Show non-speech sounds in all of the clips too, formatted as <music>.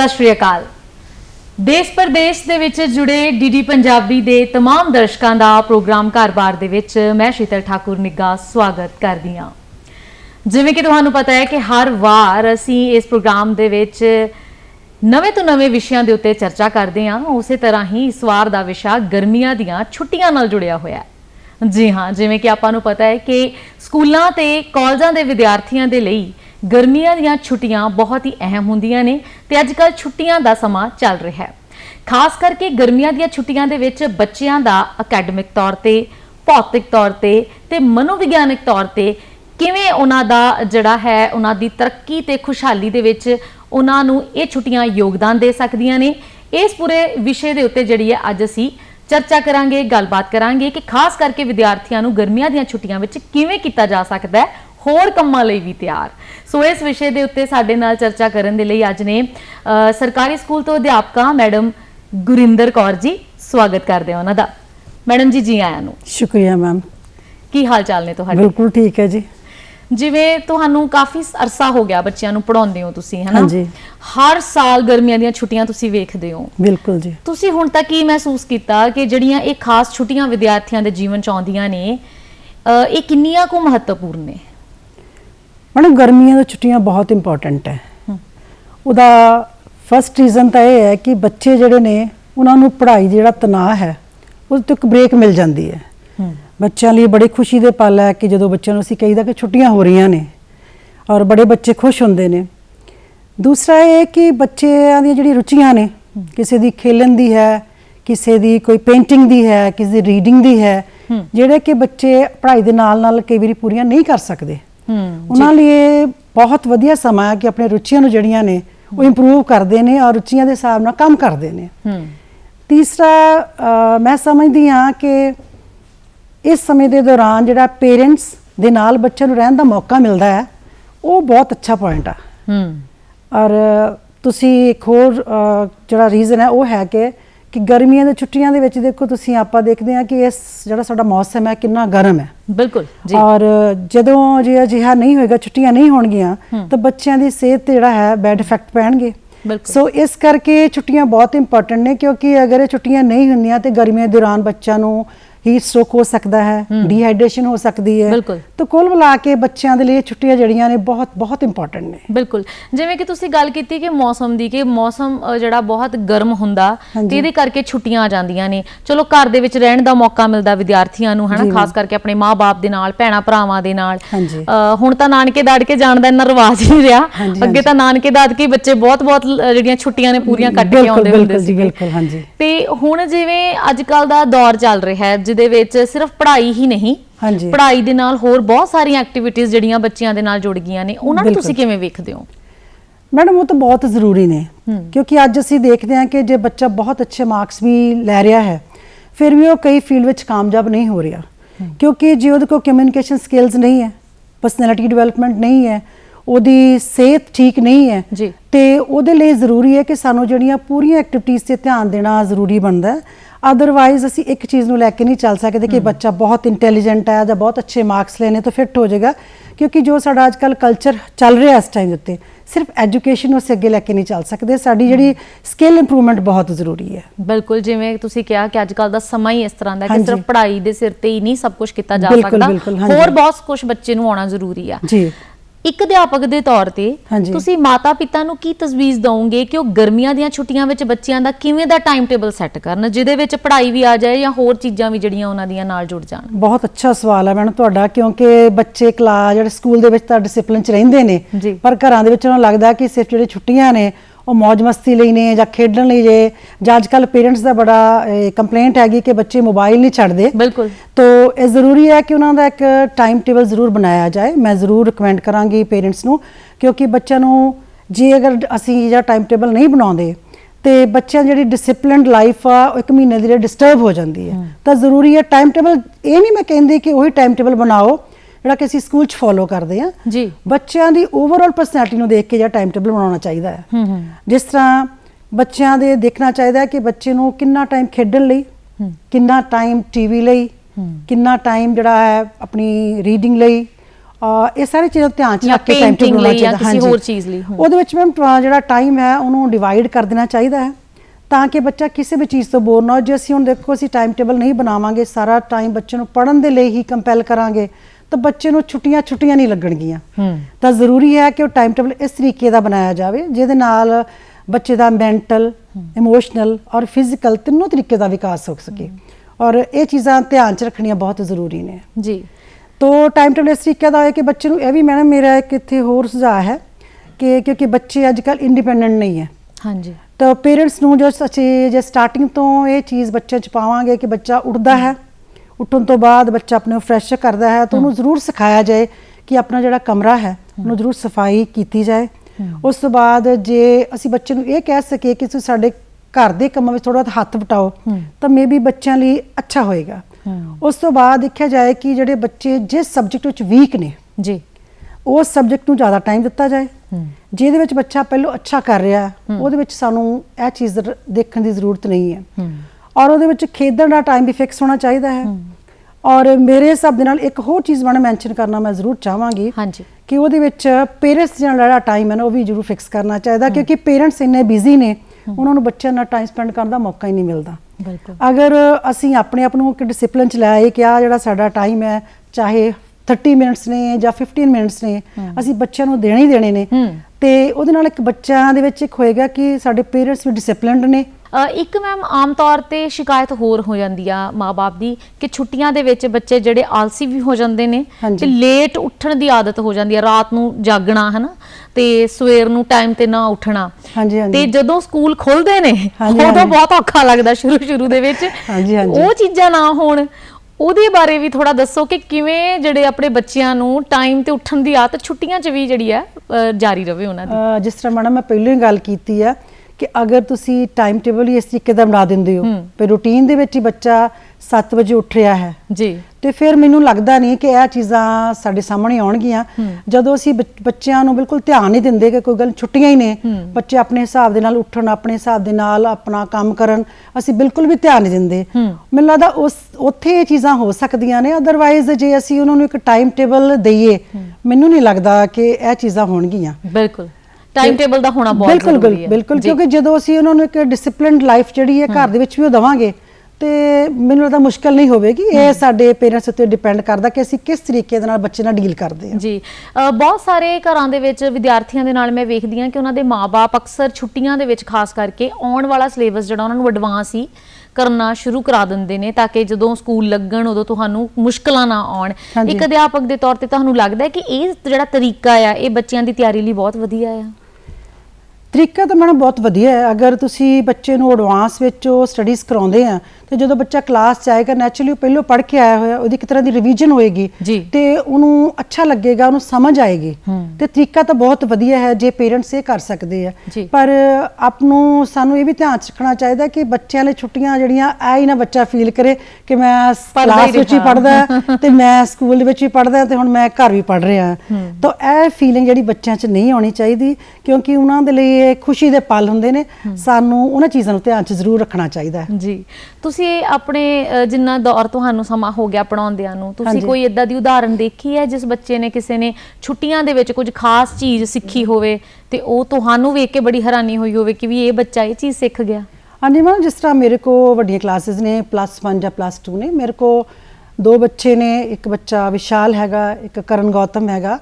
ਸਤਿ ਸ਼੍ਰੀ ਅਕਾਲ ਦੇਸ਼ ਪ੍ਰਦੇਸ਼ ਦੇ ਵਿੱਚ ਜੁੜੇ ਡੀਡੀ ਪੰਜਾਬੀ ਦੇ तमाम ਦਰਸ਼ਕਾਂ ਦਾ ਪ੍ਰੋਗਰਾਮ ਘਰ-ਬਾਰ ਦੇ ਵਿੱਚ ਮੈਂ ਸ਼ੀਤਲ ਠਾਕੁਰ ਨਿੱਗਾ ਸਵਾਗਤ ਕਰਦੀ ਹਾਂ ਜਿਵੇਂ ਕਿ ਤੁਹਾਨੂੰ ਪਤਾ ਹੈ ਕਿ ਹਰ ਵਾਰ ਅਸੀਂ ਇਸ ਪ੍ਰੋਗਰਾਮ ਦੇ ਵਿੱਚ ਨਵੇਂ ਤੋਂ ਨਵੇਂ ਵਿਸ਼ਿਆਂ ਦੇ ਉੱਤੇ ਚਰਚਾ ਕਰਦੇ ਹਾਂ ਉਸੇ ਤਰ੍ਹਾਂ ਹੀ ਇਸ ਵਾਰ ਦਾ ਵਿਸ਼ਾ ਗਰਮੀਆਂ ਦੀਆਂ ਛੁੱਟੀਆਂ ਨਾਲ ਜੁੜਿਆ ਹੋਇਆ ਹੈ ਜੀ ਹਾਂ ਜਿਵੇਂ ਕਿ ਆਪਾਂ ਨੂੰ ਪਤਾ ਹੈ ਕਿ ਸਕੂਲਾਂ ਤੇ ਕਾਲਜਾਂ ਦੇ ਵਿਦਿਆਰਥੀਆਂ ਦੇ ਲਈ ਗਰਮੀਆਂ ਦੀਆਂ ਛੁੱਟੀਆਂ ਬਹੁਤ ਹੀ ਅਹਿਮ ਹੁੰਦੀਆਂ ਨੇ ਤੇ ਅੱਜ ਕੱਲ੍ਹ ਛੁੱਟੀਆਂ ਦਾ ਸਮਾਂ ਚੱਲ ਰਿਹਾ ਹੈ। ਖਾਸ ਕਰਕੇ ਗਰਮੀਆਂ ਦੀਆਂ ਛੁੱਟੀਆਂ ਦੇ ਵਿੱਚ ਬੱਚਿਆਂ ਦਾ ਅਕੈਡਮਿਕ ਤੌਰ ਤੇ, ਭੌਤਿਕ ਤੌਰ ਤੇ ਤੇ ਮਨੋਵਿਗਿਆਨਿਕ ਤੌਰ ਤੇ ਕਿਵੇਂ ਉਹਨਾਂ ਦਾ ਜਿਹੜਾ ਹੈ, ਉਹਨਾਂ ਦੀ ਤਰੱਕੀ ਤੇ ਖੁਸ਼ਹਾਲੀ ਦੇ ਵਿੱਚ ਉਹਨਾਂ ਨੂੰ ਇਹ ਛੁੱਟੀਆਂ ਯੋਗਦਾਨ ਦੇ ਸਕਦੀਆਂ ਨੇ। ਇਸ ਪੂਰੇ ਵਿਸ਼ੇ ਦੇ ਉੱਤੇ ਜਿਹੜੀ ਹੈ, ਅੱਜ ਅਸੀਂ ਚਰਚਾ ਕਰਾਂਗੇ, ਗੱਲਬਾਤ ਕਰਾਂਗੇ ਕਿ ਖਾਸ ਕਰਕੇ ਵਿਦਿਆਰਥੀਆਂ ਨੂੰ ਗਰਮੀਆਂ ਦੀਆਂ ਛੁੱਟੀਆਂ ਵਿੱਚ ਕਿਵੇਂ ਕੀਤਾ ਜਾ ਸਕਦਾ ਹੈ ਹੋਰ ਕੰਮਾਂ ਲਈ ਵੀ ਤਿਆਰ। ਸੋ ਇਸ ਵਿਸ਼ੇ ਦੇ ਉੱਤੇ ਸਾਡੇ ਨਾਲ ਚਰਚਾ ਕਰਨ ਦੇ ਲਈ ਅੱਜ ਨੇ ਸਰਕਾਰੀ ਸਕੂਲ ਤੋਂ ਅਧਿਆਪਕਾ ਮੈਡਮ ਗੁਰਿੰਦਰ ਕੌਰ ਜੀ ਸਵਾਗਤ ਕਰਦੇ ਹਾਂ ਉਹਨਾਂ ਦਾ। ਮੈਡਮ ਜੀ ਜੀ ਆਇਆਂ ਨੂੰ। ਸ਼ੁਕਰੀਆ ਮੈਮ। ਕੀ ਹਾਲ ਚਾਲ ਨੇ ਤੁਹਾਡੇ? ਬਿਲਕੁਲ ਠੀਕ ਹੈ ਜੀ। ਜਿਵੇਂ ਤੁਹਾਨੂੰ ਕਾਫੀ ਅਰਸਾ ਹੋ ਗਿਆ ਬੱਚਿਆਂ ਨੂੰ ਪੜਾਉਂਦੇ ਹੋ ਤੁਸੀਂ ਹਨਾ? ਹਾਂਜੀ। ਹਰ ਸਾਲ ਗਰਮੀਆਂ ਦੀਆਂ ਛੁੱਟੀਆਂ ਤੁਸੀਂ ਵੇਖਦੇ ਹੋ। ਬਿਲਕੁਲ ਜੀ। ਤੁਸੀਂ ਹੁਣ ਤੱਕ ਕੀ ਮਹਿਸੂਸ ਕੀਤਾ ਕਿ ਜਿਹੜੀਆਂ ਇਹ ਖਾਸ ਛੁੱਟੀਆਂ ਵਿਦਿਆਰਥੀਆਂ ਦੇ ਜੀਵਨ ਚ ਆਉਂਦੀਆਂ ਨੇ ਇਹ ਕਿੰਨੀਆਂ ਕੁ ਮਹੱਤਵਪੂਰਨ ਨੇ? ਮੈਡਮ ਗਰਮੀਆਂ ਦੀ ਛੁੱਟੀਆਂ ਬਹੁਤ ਇੰਪੋਰਟੈਂਟ ਹੈ। ਉਹਦਾ ਫਸਟ ਰੀਜ਼ਨ ਤਾਂ ਇਹ ਹੈ ਕਿ ਬੱਚੇ ਜਿਹੜੇ ਨੇ ਉਹਨਾਂ ਨੂੰ ਪੜ੍ਹਾਈ ਦਾ ਜਿਹੜਾ ਤਣਾਅ ਹੈ ਉਸ ਤੋਂ ਇੱਕ ਬ੍ਰੇਕ ਮਿਲ ਜਾਂਦੀ ਹੈ। ਬੱਚਿਆਂ ਲਈ ਬੜੀ ਖੁਸ਼ੀ ਦੇ ਪਲ ਹੈ ਕਿ ਜਦੋਂ ਬੱਚਿਆਂ ਨੂੰ ਅਸੀਂ ਕਹੀਦਾ ਕਿ ਛੁੱਟੀਆਂ ਹੋ ਰਹੀਆਂ ਨੇ ਔਰ ਬੜੇ ਬੱਚੇ ਖੁਸ਼ ਹੁੰਦੇ ਨੇ। ਦੂਸਰਾ ਇਹ ਕਿ ਬੱਚਿਆਂ ਦੀਆਂ ਜਿਹੜੀ ਰੁਚੀਆਂ ਨੇ ਕਿਸੇ ਦੀ ਖੇਲਣ ਦੀ ਹੈ ਕਿਸੇ ਦੀ ਕੋਈ ਪੇਂਟਿੰਗ ਦੀ ਹੈ ਕਿਸੇ ਦੀ ਰੀਡਿੰਗ ਦੀ ਹੈ। ਜਿਹੜੇ ਕਿ ਬੱਚੇ ਪੜ੍ਹਾਈ ਦੇ ਨਾਲ ਨਾਲ ਕਈ ਵਾਰੀ ਪੂਰੀਆਂ ਨਹੀਂ ਕਰ ਸਕਦੇ। ਉਹਨਾਂ ਲਈ ਬਹੁਤ ਵਧੀਆ ਸਮਾਂ ਹੈ ਕਿ ਆਪਣੇ ਰੁਚੀਆਂ ਨੂੰ ਜਿਹੜੀਆਂ ਨੇ ਉਹ ਇੰਪਰੂਵ ਕਰਦੇ ਨੇ ਔਰ ਰੁਚੀਆਂ ਦੇ ਹਿਸਾਬ ਨਾਲ ਕੰਮ ਕਰਦੇ ਨੇ। ਤੀਸਰਾ ਮੈਂ ਸਮਝਦੀ ਹਾਂ ਕਿ ਇਸ ਸਮੇਂ ਦੇ ਦੌਰਾਨ ਜਿਹੜਾ ਪੇਰੈਂਟਸ ਦੇ ਨਾਲ ਬੱਚਿਆਂ ਨੂੰ ਰਹਿਣ ਦਾ ਮੌਕਾ ਮਿਲਦਾ ਹੈ ਉਹ ਬਹੁਤ ਅੱਛਾ ਪੁਆਇੰਟ ਆ। ਹੂੰ। ਔਰ ਤੁਸੀਂ ਇੱਕ ਹੋਰ ਜਿਹੜਾ ਰੀਜ਼ਨ ਹੈ ਉਹ ਹੈ ਕਿ ਕਿ ਗਰਮੀਆਂ ਦੇ ਛੁੱਟੀਆਂ ਦੇ ਵਿੱਚ ਦੇਖੋ ਤੁਸੀਂ ਆਪਾਂ ਦੇਖਦੇ ਹਾਂ ਕਿ ਇਸ ਜਿਹੜਾ ਸਾਡਾ ਮੌਸਮ ਹੈ ਕਿੰਨਾ ਗਰਮ ਹੈ। ਬਿਲਕੁਲ ਜੀ। ਔਰ ਜਦੋਂ ਜੇ ਅਜਿਹਾ ਨਹੀਂ ਹੋਏਗਾ ਛੁੱਟੀਆਂ ਨਹੀਂ ਹੋਣਗੀਆਂ। ਤਾਂ ਬੱਚਿਆਂ ਦੀ ਸਿਹਤ ਤੇ ਜਿਹੜਾ ਹੈ ਬੈਡ ਇਫੈਕਟ ਪੈਣਗੇ। ਸੋ ਇਸ ਕਰਕੇ ਛੁੱਟੀਆਂ ਬਹੁਤ ਇੰਪੋਰਟੈਂਟ ਨੇ ਕਿਉਂਕਿ ਅਗਰ ਇਹ ਛੁੱਟੀਆਂ ਨਹੀਂ ਹੁੰਦੀਆਂ ਤੇ ਗਰਮੀਆਂ ਦੌਰਾਨ ਬੱਚਿਆਂ ਨੂੰ ਹੀਟ ਸਟ੍ਰੋਕ ਹੋ ਸਕਦਾ ਹੈ। ਡੀਹਾਈਡਰੇਸ਼ਨ ਹੋ ਸਕਦੀ ਹੈ ਬਿਲਕੁਲ। ਤਾਂ ਕੁੱਲ ਮਿਲਾ ਕੇ ਬੱਚਿਆਂ ਦੇ ਲਈ ਛੁੱਟੀਆਂ ਜਿਹੜੀਆਂ ਨੇ ਬਹੁਤ ਬਹੁਤ ਇੰਪੋਰਟੈਂਟ ਨੇ ਬਿਲਕੁਲ ਜਿਵੇਂ ਕਿ ਤੁਸੀਂ ਗੱਲ ਕੀਤੀ ਕਿ ਮੌਸਮ ਦੀ ਕਿ ਮੌਸਮ ਜਿਹੜਾ ਬਹੁਤ ਗਰਮ ਹੁੰਦਾ। ਤੇ ਇਹਦੇ ਕਰਕੇ ਛੁੱਟੀਆਂ ਆ ਜਾਂਦੀਆਂ ਨੇ ਚਲੋ ਘਰ ਦੇ ਵਿੱਚ ਰਹਿਣ ਦਾ ਮੌਕਾ ਮਿਲਦਾ ਵਿਦਿਆਰਥੀਆਂ ਨੂੰ ਹਨਾ ਖਾਸ ਕਰਕੇ ਆਪਣੇ ਮਾਪੇ ਦੇ ਨਾਲ ਭੈਣਾ ਭਰਾਵਾਂ ਦੇ ਨਾਲ ਹੁਣ ਤਾਂ ਨਾਨਕੇ ਦਾਦਕੇ ਜਾਣ ਦਾ ਇੰਨਾ ਰਿਵਾਜ ਨਹੀਂ ਰਿਹਾ ਅੱਗੇ। ਤਾਂ ਨਾਨਕੇ ਦਾਦਕੇ ਬੱਚੇ ਬਹੁਤ ਬਹੁਤ ਜਿਹੜੀਆਂ ਛੁੱਟੀਆਂ ਨੇ ਪੂਰੀਆਂ ਕੱਟ ਕੇ ਬਿਲਕੁਲ, ਆਉਂਦੇ ਹੁੰਦੇ ਬਿਲਕੁਲ ਜੀ, ਸੀਗੇ ਬਿਲਕੁਲ, ਹਾਂਜੀ। ਤੇ ਹੁਣ ਜਿਵੇਂ ਅੱਜ ਕੱਲ ਦਾ ਦੌਰ ਚੱਲ ਰਿਹਾ ਹੈ ਜਿਹਦੇ ਵਿੱਚ ਸਿਰਫ ਪੜ੍ਹਾਈ ਹੀ ਨਹੀਂ ਹਾਂਜੀ। ਪੜ੍ਹਾਈ ਦੇ ਨਾਲ ਹੋਰ ਬਹੁਤ ਸਾਰੀਆਂ ਐਕਟੀਵਿਟੀਆਂ ਜਿਹੜੀਆਂ ਬੱਚਿਆਂ ਦੇ ਨਾਲ ਜੁੜ ਗਈਆਂ ਨੇ ਉਹਨਾਂ ਨੂੰ। ਤੁਸੀਂ ਕਿਵੇਂ ਵੇਖਦੇ ਹੋ ਮੈਡਮ ਉਹ ਤਾਂ ਬਹੁਤ ਜ਼ਰੂਰੀ ਨੇ। ਕਿਉਂਕਿ ਅੱਜ ਅਸੀਂ ਦੇਖਦੇ ਹਾਂ ਕਿ ਜੇ ਬੱਚਾ ਬਹੁਤ ਅੱਛੇ ਮਾਰਕਸ ਵੀ ਲੈ ਰਿਹਾ ਹੈ ਫਿਰ ਵੀ ਉਹ ਕਈ ਫੀਲਡ ਵਿੱਚ ਕਾਮਯਾਬ ਨਹੀਂ ਹੋ ਰਿਹਾ ਕਿਉਂਕਿ ਜੇ ਉਹਦੇ ਕੋਲ ਕਮਿਊਨੀਕੇਸ਼ਨ ਸਕਿੱਲਸ ਨਹੀਂ ਹੈ ਪਰਸਨੈਲਿਟੀ ਡਿਵੈਲਪਮੈਂਟ ਨਹੀਂ ਹੈ ਉਹਦੀ ਸਿਹਤ ਠੀਕ ਨਹੀਂ ਹੈ। ਤੇ ਉਹਦੇ ਲਈ ਜ਼ਰੂਰੀ ਹੈ ਕਿ ਸਾਨੂੰ ਜਿਹੜੀਆਂ ਪੂਰੀਆਂ ਐਕਟੀਵਿਟੀਜ਼ ਤੇ ਧਿਆਨ ਦੇਣਾ ਜ਼ਰੂਰੀ ਬਣਦਾ ਹੈ ਅਦਰਵਾਈਜ਼ ਅਸੀਂ ਇੱਕ ਚੀਜ਼ ਨੂੰ ਲੈ ਕੇ ਨਹੀਂ ਚੱਲ ਸਕਦੇ ਕਿ ਬੱਚਾ ਬਹੁਤ ਇੰਟੈਲੀਜੈਂਟ ਹੈ ਜਾਂ ਬਹੁਤ ਅੱਛੇ ਮਾਰਕਸ ਲੈਣੇ ਤਾਂ ਫਿੱਟ ਹੋ ਜਾਏਗਾ। ਕਿਉਂਕਿ ਜੋ ਸਾਡਾ ਅੱਜ ਕੱਲ ਕਲਚਰ ਚੱਲ ਰਿਹਾ ਇਸ ਟਾਈਮ ਉੱਤੇ ਸਿਰਫ ਐਜੂਕੇਸ਼ਨ ਨੂੰ ਅੱਗੇ ਲੈ ਕੇ ਨਹੀਂ ਚੱਲ ਸਕਦੇ। ਸਾਡੀ ਜਿਹੜੀ ਸਕਿੱਲ ਇੰਪਰੂਵਮੈਂਟ ਬਹੁਤ ਜ਼ਰੂਰੀ ਹੈ। ਬਿਲਕੁਲ ਜਿਵੇਂ ਤੁਸੀਂ ਕਿਹਾ ਕਿ ਅੱਜ ਕੱਲ ਦਾ ਸਮਾਂ ਹੀ ਇਸ ਤਰ੍ਹਾਂ ਦਾ ਹੈ ਕਿ। ਸਿਰਫ ਪੜ੍ਹਾਈ ਦੇ ਸਿਰ ਤੇ ਹੀ ਨਹੀਂ ਸਭ ਕੁਝ ਕੀਤਾ ਜਾ ਸਕਦਾ। ਹੋਰ ਬਹੁਤ ਕੁਝ ਬੱਚੇ ਨੂੰ ਆਉਣਾ ਜ਼ਰੂਰੀ ਆ। ਜੀ। ਇੱਕ ਅਧਿਆਪਕ ਦੇ ਤੌਰ ਤੇ ਹਾਂਜੀ। ਤੁਸੀਂ ਮਾਤਾ-ਪਿਤਾ ਨੂੰ ਕੀ ਤਜਵੀਜ਼ ਦਵੋਗੇ ਕਿ ਉਹ ਗਰਮੀਆਂ ਦੀਆਂ ਛੁੱਟੀਆਂ ਵਿੱਚ ਬੱਚਿਆਂ ਦਾ ਕਿਵੇਂ ਦਾ ਟਾਈਮ ਟੇਬਲ ਸੈੱਟ ਕਰਨ ਜਿਹਦੇ ਵਿੱਚ ਪੜ੍ਹਾਈ ਵੀ ਆ ਜਾਏ ਜਾਂ ਹੋਰ ਚੀਜ਼ਾਂ ਵੀ ਜਿਹੜੀਆਂ ਉਹਨਾਂ ਦੀਆਂ ਨਾਲ ਜੁੜ ਜਾਣ ਬਹੁਤ ਅੱਛਾ ਸਵਾਲ ਹੈ ਮੈਡਮ ਤੁਹਾਡਾ ਕਿਉਂਕਿ ਬੱਚੇ ਕਲਾਸ ਜਿਹੜੇ ਸਕੂਲ ਦੇ ਵਿੱਚ ਤਾਂ ਡਿਸਪਲਿਨ 'ਚ ਰਹਿੰਦੇ ਨੇ ਜੀ। ਪਰ ਘਰਾਂ ਦੇ ਵਿੱਚ ਉਹਨਾਂ ਨੂੰ ਲੱਗਦਾ ਕਿ ਸਿਰਫ ਜਿਹੜੇ ਛੁੱਟੀਆਂ ਨੇ ਉਹ ਮौज ਮਸਤੀ ਲਈ ਨੇ ਜਾਂ ਖੇਡਣ ਲਈ ਜੇ। ਜਾਂ ਅੱਜ ਕੱਲ ਪੇਰੈਂਟਸ ਦਾ ਬੜਾ ਕੰਪਲੇਂਟ ਹੈਗੀ ਕਿ ਬੱਚੇ ਮੋਬਾਈਲ ਨਹੀਂ ਛੱਡਦੇ। ਬਿਲਕੁਲ। ਤੋ ਇਹ ਜ਼ਰੂਰੀ ਹੈ ਕਿ ਉਹਨਾਂ ਦਾ ਇੱਕ ਟਾਈਮ ਟੇਬਲ ਜ਼ਰੂਰ ਬਣਾਇਆ ਜਾਏ। ਮੈਂ ਜ਼ਰੂਰ ਰਿਕਮੈਂਡ ਕਰਾਂਗੀ ਪੇਰੈਂਟਸ ਨੂੰ ਕਿਉਂਕਿ ਬੱਚਿਆਂ ਨੂੰ ਜੇ ਅਗਰ ਅਸੀਂ ਜਿਹੜਾ ਟਾਈਮ ਟੇਬਲ ਨਹੀਂ ਬਣਾਉਂਦੇ ਤੇ ਬੱਚਿਆਂ ਜਿਹੜੀ ਡਿਸਪਲਿਨਡ ਲਾਈਫ ਆ ਉਹ ਇੱਕ ਮਹੀਨੇ ਦੇ ਲਈ ਡਿਸਟਰਬ ਹੋ ਜਾਂਦੀ ਹੈ। ਤਾਂ ਜ਼ਰੂਰੀ ਹੈ ਟਾਈਮ ਟੇਬਲ ਇਹ ਨਹੀਂ ਮੈਂ ਕਹਿੰਦੀ ਕਿ ਉਹੀ ਟਾਈਮ ਟੇਬਲ ਬਣਾਓ। ਜਿਹੜਾ ਕਿ ਅਸੀਂ ਸਕੂਲ 'ਚ ਫੋਲੋ ਕਰਦੇ ਆ ਜੀ ਬੱਚਿਆਂ ਦੀ ਓਵਰਆਲ ਪਰਸਨੈਲਿਟੀ ਨੂੰ ਦੇਖ ਕੇ ਜਿਹੜਾ ਟਾਈਮ ਟੇਬਲ ਬਣਾਉਣਾ ਚਾਹੀਦਾ ਹੈ ਹੂੰ ਹੂੰ ਜਿਸ ਤਰ੍ਹਾਂ ਬੱਚਿਆਂ ਦੇ ਦੇਖਣਾ ਚਾਹੀਦਾ ਹੈ ਕਿ ਬੱਚੇ ਨੂੰ ਕਿੰਨਾ ਟਾਈਮ ਖੇਡਣ ਲਈ ਹੂੰ। ਕਿੰਨਾ ਟਾਈਮ ਟੀਵੀ ਲਈ ਹੂੰ। ਕਿੰਨਾ ਟਾਈਮ ਜਿਹੜਾ ਹੈ ਆਪਣੀ ਰੀਡਿੰਗ ਲਈ ਇਹ ਸਾਰੀ ਚੀਜ਼ਾਂ ਧਿਆਨ ਚ ਰੱਖ ਕੇ ਟਾਈਮ ਟੇਬਲ ਲਈ ਜਾਂ ਕਿਸੇ ਹੋਰ ਚੀਜ਼ ਲਈ। ਉਹਦੇ ਵਿੱਚ ਮੈਮ ਜਿਹੜਾ ਟਾਈਮ ਹੈ ਉਹਨੂੰ ਡਿਵਾਈਡ ਕਰ ਦੇਣਾ ਚਾਹੀਦਾ ਹੈ ਤਾਂ ਕਿ ਬੱਚਾ ਕਿਸੇ ਵੀ ਚੀਜ਼ ਤੋਂ ਬੋਰ ਨਾ ਹੋ ਜੇ ਅਸੀਂ ਹੁਣ ਦੇਖੋ ਅਸੀਂ ਟਾਈਮ ਟੇਬਲ ਨਹੀਂ ਬਣਾਵਾਂਗੇ ਸਾਰਾ ਟਾਈਮ ਬੱਚੇ ਨੂੰ ਪੜ੍ਹਨ ਦੇ ਲਈ ਹੀ ਕੰਪੈਲ ਕਰਾਂਗੇ ਤਾਂ ਬੱਚੇ ਨੂੰ ਛੁੱਟੀਆਂ ਛੁੱਟੀਆਂ ਨਹੀਂ ਲੱਗਣਗੀਆਂ। ਤਾਂ ਜ਼ਰੂਰੀ ਹੈ ਕਿ ਉਹ ਟਾਈਮ ਟੇਬਲ ਇਸ ਤਰੀਕੇ ਦਾ ਬਣਾਇਆ ਜਾਵੇ ਜਿਹਦੇ ਨਾਲ ਬੱਚੇ ਦਾ ਮੈਂਟਲ ਇਮੋਸ਼ਨਲ ਔਰ ਫਿਜ਼ੀਕਲ ਤਿੰਨੋਂ ਤਰੀਕੇ ਦਾ ਵਿਕਾਸ ਹੋ ਸਕੇ। ਔਰ ਇਹ ਚੀਜ਼ਾਂ ਧਿਆਨ 'ਚ ਰੱਖਣੀਆਂ ਬਹੁਤ ਜ਼ਰੂਰੀ ਨੇ। ਜੀ। ਤੋ ਟਾਈਮ ਟੇਬਲ ਇਸ ਤਰੀਕੇ ਦਾ ਹੋਏ ਕਿ ਬੱਚੇ ਨੂੰ ਇਹ ਵੀ ਮੈਡਮ ਮੇਰਾ ਇੱਕ ਇੱਥੇ ਹੋਰ ਸੁਝਾਅ ਹੈ ਕਿ ਕਿਉਂਕਿ ਬੱਚੇ ਅੱਜ ਕੱਲ ਇੰਡੀਪੈਂਡੈਂਟ ਨਹੀਂ ਹੈ। ਹਾਂਜੀ। ਤਾਂ ਪੇਰੈਂਟਸ ਨੂੰ ਜੋ ਅਸੀਂ ਜੇ ਸਟਾਰਟਿੰਗ ਤੋਂ ਇਹ ਚੀਜ਼ ਬੱਚੇ 'ਚ ਪਾਵਾਂਗੇ ਕਿ ਬੱਚਾ ਉੱਠਦਾ ਹੈ ਉੱਠਣ ਤੋਂ ਬਾਅਦ ਬੱਚਾ ਆਪਣੇ ਨੂੰ ਫਰੈਸ਼ ਕਰਦਾ ਹੈ ਤਾਂ ਉਹਨੂੰ ਜ਼ਰੂਰ ਸਿਖਾਇਆ ਜਾਏ ਕਿ ਆਪਣਾ ਜਿਹੜਾ ਕਮਰਾ ਹੈ ਉਹਨੂੰ ਜ਼ਰੂਰ ਸਫ਼ਾਈ ਕੀਤੀ ਜਾਏ। ਉਸ ਤੋਂ ਬਾਅਦ ਜੇ ਅਸੀਂ ਬੱਚੇ ਨੂੰ ਇਹ ਕਹਿ ਸਕੀਏ ਕਿ ਤੁਸੀਂ ਸਾਡੇ ਘਰ ਦੇ ਕੰਮਾਂ ਵਿੱਚ ਥੋੜਾ ਹੱਥ ਵਟਾਓ। ਤਾਂ ਮੇਬੀ ਬੱਚਿਆਂ ਲਈ ਅੱਛਾ ਹੋਏਗਾ। ਉਸ ਤੋਂ ਬਾਅਦ ਦੇਖਿਆ ਜਾਏ ਕਿ ਜਿਹੜੇ ਬੱਚੇ ਜਿਸ ਸਬਜੈਕਟ ਵਿੱਚ ਵੀਕ ਨੇ ਜੀ। ਉਸ ਸਬਜੈਕਟ ਨੂੰ ਜ਼ਿਆਦਾ ਟਾਈਮ ਦਿੱਤਾ ਜਾਏ। ਜਿਹਦੇ ਵਿੱਚ ਬੱਚਾ ਪਹਿਲਾਂ ਅੱਛਾ ਕਰ ਰਿਹਾ ਉਹਦੇ ਵਿੱਚ ਸਾਨੂੰ ਇਹ ਚੀਜ਼ ਦੇਖਣ ਦੀ ਜ਼ਰੂਰਤ ਨਹੀਂ ਹੂੰ। ਔਰ ਉਹਦੇ ਵਿੱਚ ਖੇਡਣ ਦਾ ਟਾਈਮ ਵੀ ਫਿਕਸ ਹੋਣਾ ਚਾਹੀਦਾ ਹੈ। ਔਰ ਮੇਰੇ ਹਿਸਾਬ ਦੇ ਨਾਲ ਇੱਕ ਹੋਰ ਚੀਜ਼ ਮੈਂ ਮੈਂਸ਼ਨ ਕਰਨਾ ਮੈਂ ਜ਼ਰੂਰ ਚਾਹਾਂਗੀ ਹਾਂਜੀ। ਕਿ ਉਹਦੇ ਵਿੱਚ ਪੇਰੈਂਟਸ ਦਾ ਜਿਹੜਾ ਟਾਈਮ ਹੈ ਨਾ ਉਹ ਵੀ ਜ਼ਰੂਰ ਫਿਕਸ ਕਰਨਾ ਚਾਹੀਦਾ ਕਿਉਂਕਿ ਪੇਰੈਂਟਸ ਇੰਨੇ ਬਿਜ਼ੀ ਨੇ ਉਹਨਾਂ ਨੂੰ ਬੱਚਿਆਂ ਨਾਲ ਟਾਈਮ ਸਪੈਂਡ ਕਰਨ ਦਾ ਮੌਕਾ ਹੀ ਨਹੀਂ ਮਿਲਦਾ। ਬਿਲਕੁਲ। ਅਗਰ ਅਸੀਂ ਆਪਣੇ ਆਪ ਨੂੰ ਇੱਕ ਡਿਸਪਲਿਨ ਚ ਲਾਏ ਕਿ ਆ ਜਿਹੜਾ ਸਾਡਾ ਟਾਈਮ ਹੈ ਚਾਹੇ 30 ਮਿੰਟਸ ਨੇ ਜਾਂ 15 ਮਿੰਟਸ ਨੇ ਅਸੀਂ ਬੱਚਿਆਂ ਨੂੰ ਦੇਣੇ ਹੀ ਦੇਣੇ ਨੇ। ਤੇ ਉਹਦੇ ਨਾਲ ਇੱਕ ਬੱਚਿਆਂ ਦੇ ਵਿੱਚ ਇੱਕ ਹੋਏਗਾ ਕਿ ਸਾਡੇ ਪੇਰੈਂਟਸ ਵੀ ਡਿਸਪਲਿਨਡ ਨੇ। ਇੱਕ ਮੈਮ ਆਮ ਤੌਰ ਤੇ ਸ਼ਿਕਾਇਤ ਹੋਰ ਹੋ ਜਾਂਦੀ ਆ ਮਾਪੇ ਦੀ ਕਿ ਛੁੱਟੀਆਂ ਦੇ ਵਿੱਚ ਬੱਚੇ ਜਿਹੜੇ ਆਲਸੀ ਵੀ ਹੋ ਜਾਂਦੇ ਨੇ। ਤੇ ਲੇਟ ਉੱਠਣ ਦੀ ਆਦਤ ਹੋ ਜਾਂਦੀ ਆ ਰਾਤ ਨੂੰ ਜਾਗਣਾ ਹਨਾ ਤੇ ਸਵੇਰ ਨੂੰ ਟਾਈਮ ਤੇ ਨਾ ਉੱਠਣਾ ਹਾਂਜੀ ਤੇ ਜਦੋਂ ਸਕੂਲ ਖੁੱਲਦੇ ਨੇ ਉਦੋਂ। ਬਹੁਤ ਔਖਾ ਲੱਗਦਾ ਸ਼ੁਰੂ ਸ਼ੁਰੂ ਦੇ ਵਿੱਚ ਹਾਂਜੀ, ਹਾਂਜੀ। ਉਹ ਚੀਜ਼ਾਂ ਨਾ ਹੋਣ ਉਹਦੇ ਬਾਰੇ ਵੀ ਥੋੜਾ ਦੱਸੋ ਕਿ ਕਿਵੇਂ ਜਿਹੜੇ ਆਪਣੇ ਬੱਚਿਆਂ ਨੂੰ ਟਾਈਮ ਤੇ ਉੱਠਣ ਦੀ ਆਦਤ ਛੁੱਟੀਆਂ 'ਚ ਵੀ ਜਿਹੜੀ ਆ ਜਾਰੀ ਰਵੇ ਉਹਨਾਂ ਦੀ ਜਿਸ ਤਰ੍ਹਾਂ ਮੈਡਮ ਮੈਂ ਪਹਿਲਾਂ ਹੀ ਗੱਲ ਕੀਤੀ ਆ ਕਿ ਅਗਰ ਤੁਸੀਂ ਟਾਈਮ ਟੇਬਲ ਹੀ ਇਸ ਤਰੀਕੇ ਦਾ ਬਣਾ ਦਿੰਦੇ ਹੋ। ਤੇ ਰੂਟੀਨ ਦੇ ਵਿੱਚ ਹੀ ਬੱਚਾ 7 ਵਜੇ ਉੱਠ ਰਿਹਾ ਹੈ। ਜੀ। ਤੇ ਫਿਰ ਮੈਨੂੰ ਲੱਗਦਾ ਨਹੀਂ ਕਿ ਇਹ ਚੀਜ਼ਾਂ ਸਾਡੇ ਸਾਹਮਣੇ ਆਉਣਗੀਆਂ। ਜਦੋਂ ਅਸੀਂ ਬੱਚ- ਬੱਚਿਆਂ ਨੂੰ ਬਿਲਕੁਲ ਧਿਆਨ ਨਹੀਂ ਦਿੰਦੇ ਕਿ ਕੋਈ ਗੱਲ ਛੁੱਟੀਆਂ ਹੀ ਨੇ। ਬੱਚੇ ਆਪਣੇ ਹਿਸਾਬ ਦੇ ਨਾਲ ਉੱਠਣ ਆਪਣੇ ਹਿਸਾਬ ਦੇ ਨਾਲ ਆਪਣਾ ਕੰਮ ਕਰਨ ਅਸੀਂ ਬਿਲਕੁਲ ਵੀ ਧਿਆਨ ਨਹੀਂ ਦਿੰਦੇ। ਮੈਨੂੰ ਲੱਗਦਾ ਉਸ ਉੱਥੇ ਇਹ ਚੀਜ਼ਾਂ ਹੋ ਸਕਦੀਆਂ ਨੇ ਅਦਰਵਾਈਜ਼ ਜੇ ਅਸੀਂ ਉਹਨਾਂ ਨੂੰ ਇੱਕ ਟਾਈਮ ਟੇਬਲ ਦਈਏ ਮੈਨੂੰ ਨਹੀਂ ਲੱਗਦਾ ਕਿ ਇਹ ਚੀਜ਼ਾਂ ਹੋਣਗੀਆਂ। ਬਿਲਕੁਲ। ਟਾਈਮ ਟੇਬਲ ਦਾ ਹੋਣਾ ਬਹੁਤ ਬਿਲਕੁਲ ਜ਼ਰੂਰੀ ਹੈ। ਬਿਲਕੁਲ। ਕਿਉਂਕਿ ਜਦੋਂ ਅਸੀਂ ਉਹਨਾਂ ਨੂੰ ਇੱਕ ਡਿਸਪਲਿਨਡ ਲਾਈਫ ਜਿਹੜੀ ਹੈ ਘਰ ਦੇ ਵਿੱਚ ਵੀ ਉਹ ਦਵਾਂਗੇ ਤੇ ਮੈਨੂੰ ਲੱਗਦਾ ਮੁਸ਼ਕਲ ਨਹੀਂ ਹੋਵੇਗੀ। ਇਹ ਸਾਡੇ ਪੇਰੈਂਟਸ ਉੱਤੇ ਡਿਪੈਂਡ ਕਰਦਾ ਕਿ ਅਸੀਂ ਕਿਸ ਤਰੀਕੇ ਦੇ ਨਾਲ ਬੱਚੇ ਨਾਲ ਡੀਲ ਕਰਦੇ ਹਾਂ। ਜੀ ਬਹੁਤ ਸਾਰੇ ਘਰਾਂ ਦੇ ਵਿੱਚ ਵਿਦਿਆਰਥੀਆਂ ਦੇ ਨਾਲ ਮੈਂ ਵੇਖਦੀ ਹਾਂ ਕਿ ਉਹਨਾਂ ਦੇ ਮਾਪੇ ਅਕਸਰ ਛੁੱਟੀਆਂ ਦੇ ਵਿੱਚ ਖਾਸ ਕਰਕੇ ਆਉਣ ਵਾਲਾ ਸਿਲੇਬਸ ਜਿਹੜਾ ਉਹਨਾਂ ਨੂੰ ਐਡਵਾਂਸ ਹੀ ਕਰਨਾ ਸ਼ੁਰੂ ਕਰਾ ਦਿੰਦੇ ਨੇ ਤਾਂ ਕਿ ਜਦੋਂ ਸਕੂਲ ਲੱਗਣ ਉਦੋਂ ਤੁਹਾਨੂੰ ਮੁਸ਼ਕਲਾਂ ਨਾ ਆਉਣ। ਇੱਕ ਅਧਿਆਪਕ ਦੇ ਤੌਰ ਤੇ ਤੁਹਾਨੂੰ ਲੱਗਦਾ ਹੈ ਕਿ ਇਹ ਜਿਹੜਾ ਤਰੀਕਾ ਆ ਇਹ ਬੱਚਿਆਂ ਦੀ ਤਿਆਰੀ ਲਈ ਬਹੁਤ ਵਧੀਆ ਆ? ਤਰੀਕਾ ਤਾਂ ਮੈਡਮ ਬਹੁਤ ਵਧੀਆ ਹੈ ਅਗਰ ਤੁਸੀਂ ਬੱਚੇ ਨੂੰ ਐਡਵਾਂਸ ਵਿੱਚ ਉਹ ਸਟੱਡੀਜ਼ ਕਰਾਉਂਦੇ ਆ ਤੇ ਜਦੋਂ ਬੱਚਾ ਕਲਾਸ 'ਚ ਆਏਗਾ ਨੈਚੁਰਲੀ ਉਹ ਪਹਿਲਾਂ ਪੜ੍ਹ ਕੇ ਆਇਆ ਹੋਇਆ ਉਹਦੀ ਇੱਕ ਤਰ੍ਹਾਂ ਦੀ ਰਿਵੀਜ਼ਨ ਹੋਏਗੀ ਜੀ। ਤੇ ਉਹਨੂੰ ਅੱਛਾ ਲੱਗੇਗਾ ਉਹਨੂੰ ਸਮਝ ਆਏਗੀ। ਤੇ ਤਰੀਕਾ ਤਾਂ ਬਹੁਤ ਵਧੀਆ ਹੈ ਜੇ ਪੇਰੈਂਟਸ ਇਹ ਕਰ ਸਕਦੇ ਆ ਜੀ। ਪਰ ਆਪ ਨੂੰ ਸਾਨੂੰ ਇਹ ਵੀ ਧਿਆਨ 'ਚ ਰੱਖਣਾ ਚਾਹੀਦਾ ਕਿ ਬੱਚਿਆਂ ਲਈ ਛੁੱਟੀਆਂ ਜਿਹੜੀਆਂ ਐ ਹੀ ਨਾ ਬੱਚਾ ਫੀਲ ਕਰੇ ਕਿ ਮੈਂ ਪੜ੍ਹਦਾ ਹੀ ਕਲਾਸ ਵਿੱਚ ਹੀ ਰਿਹਾ। ਪੜ੍ਹਦਾ <laughs> ਤੇ ਮੈਂ ਸਕੂਲ ਦੇ ਵਿੱਚ ਵੀ ਪੜ੍ਹਦਾ ਤੇ ਹੁਣ ਮੈਂ ਘਰ ਵੀ ਪੜ੍ਹ ਰਿਹਾ ਤਾਂ ਇਹ ਫੀਲਿੰਗ ਜਿਹੜੀ ਬੱਚਿਆਂ 'ਚ ਨਹੀਂ ਆਉਣੀ ਚਾਹੀਦੀ ਕਿਉਂਕਿ ਉਹਨਾਂ ਦੇ ਲਈ ਇਹ ਖੁਸ਼ੀ ਦੇ ਪਲ ਹੁੰਦੇ ਨੇ ਸਾਨੂੰ ਉਹਨਾਂ ਚੀਜ਼ਾਂ ਨੂੰ ਧਿਆਨ 'ਚ ਜ਼ਰੂਰ ਰੱਖਣਾ ਚਾਹੀਦਾ ਹੈ। ਜੀ। ਤੁਸੀਂ ਆਪਣੇ ਜਿੰਨਾ ਦੌਰ ਤੁਹਾਨੂੰ ਸਮਾਂ ਹੋ ਗਿਆ ਪੜਾਉਂਦਿਆਂ ਨੂੰ ਤੁਸੀਂ। ਕੋਈ ਇਦਾਂ ਦੀ ਉਦਾਹਰਣ ਦੇਖੀ ਹੈ ਜਿਸ ਬੱਚੇ ਨੇ ਕਿਸੇ ਨੇ ਛੁੱਟੀਆਂ ਦੇ ਵਿੱਚ ਕੁਝ ਖਾਸ ਚੀਜ਼ ਸਿੱਖੀ ਹੋਵੇ ਤੇ ਉਹ ਤੁਹਾਨੂੰ ਵੇਖ ਕੇ ਬੜੀ ਹੈਰਾਨੀ ਹੋਈ ਹੋਵੇ ਕਿ ਵੀ ਇਹ ਬੱਚਾ ਇਹ ਚੀਜ਼ ਸਿੱਖ ਗਿਆ? ਹਾਂਜੀ ਮੈਮ ਜਿਸ ਤਰ੍ਹਾਂ ਮੇਰੇ ਕੋ ਵੱਡੀਆਂ ਕਲਾਸਿਸ ਨੇ ਪਲੱਸ 1 ਜਾਂ ਪਲੱਸ 2 ਨੇ ਮੇਰੇ ਕੋ ਦੋ ਬੱਚੇ ਨੇ ਇੱਕ ਬੱਚਾ ਵਿਸ਼ਾਲ ਹੈਗਾ ਇੱਕ ਕਰਨ ਗੌਤਮ ਹੈਗਾ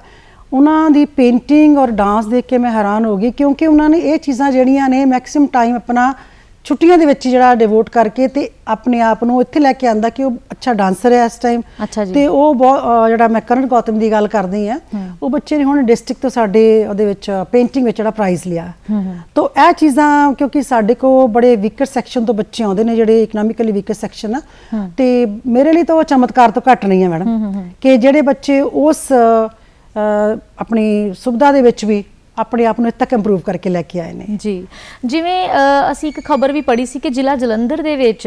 ਉਹਨਾਂ ਦੀ ਪੇਂਟਿੰਗ ਔਰ ਡਾਂਸ ਦੇਖ ਕੇ ਮੈਂ ਹੈਰਾਨ ਹੋ ਗਈ ਕਿਉਂਕਿ ਉਹਨਾਂ ਨੇ ਇਹ ਚੀਜ਼ਾਂ ਜਿਹੜੀਆਂ ਨੇ ਮੈਕਸਿਮਮ ਟਾਈਮ ਆਪਣਾ ਛੁੱਟੀਆਂ ਦੇ ਵਿੱਚ ਜਿਹੜਾ ਡਿਵੋਟ ਕਰਕੇ ਤੇ ਆਪਣੇ ਆਪ ਨੂੰ ਇੱਥੇ ਲੈ ਕੇ ਆਂਦਾ ਕਿ ਉਹ ਅੱਛਾ ਡਾਂਸਰ ਹੈ ਇਸ ਟਾਈਮ। ਤੇ ਉਹ ਬਹੁਤ ਜਿਹੜਾ ਮੈਂ ਕਰਨ ਗੌਤਮ ਦੀ ਗੱਲ ਕਰਦੀ ਆ ਉਹ ਬੱਚੇ ਨੇ ਹੁਣ ਡਿਸਟ੍ਰਿਕਟ ਤੋਂ ਸਾਡੇ ਉਹਦੇ ਵਿੱਚ ਪੇਂਟਿੰਗ ਵਿੱਚ ਜਿਹੜਾ ਪ੍ਰਾਈਜ਼ ਲਿਆ। ਤੋਂ ਇਹ ਚੀਜ਼ਾਂ ਕਿਉਂਕਿ ਸਾਡੇ ਕੋ ਬੜੇ ਵੀਕਰ ਸੈਕਸ਼ਨ ਤੋਂ ਬੱਚੇ ਆਉਂਦੇ ਨੇ ਜਿਹੜੇ ਇਕਨੋਮਿਕਲੀ ਵੀਕਰ ਸੈਕਸ਼ਨ ਆ। ਤੇ ਮੇਰੇ ਲਈ ਤਾਂ ਉਹ ਚਮਤਕਾਰ ਤੋਂ ਘੱਟ ਨਹੀਂ ਹੈ ਮੈਡਮ ਕਿ ਜਿਹੜੇ ਬੱਚੇ ਉਸ ਆਪਣੀ ਸੁਵਿਧਾ ਦੇ ਵਿੱਚ ਵੀ ਆਪਣੇ ਆਪ ਨੂੰ ਇੱਥੇ ਤੱਕ ਇੰਪਰੂਵ ਕਰਕੇ ਲੈ ਕੇ ਆਏ ਨੇ। ਜੀ। ਜਿਵੇਂ ਅਸੀਂ ਇੱਕ ਖਬਰ ਵੀ ਪੜ੍ਹੀ ਸੀ ਕਿ ਜ਼ਿਲ੍ਹਾ ਜਲੰਧਰ ਦੇ ਵਿੱਚ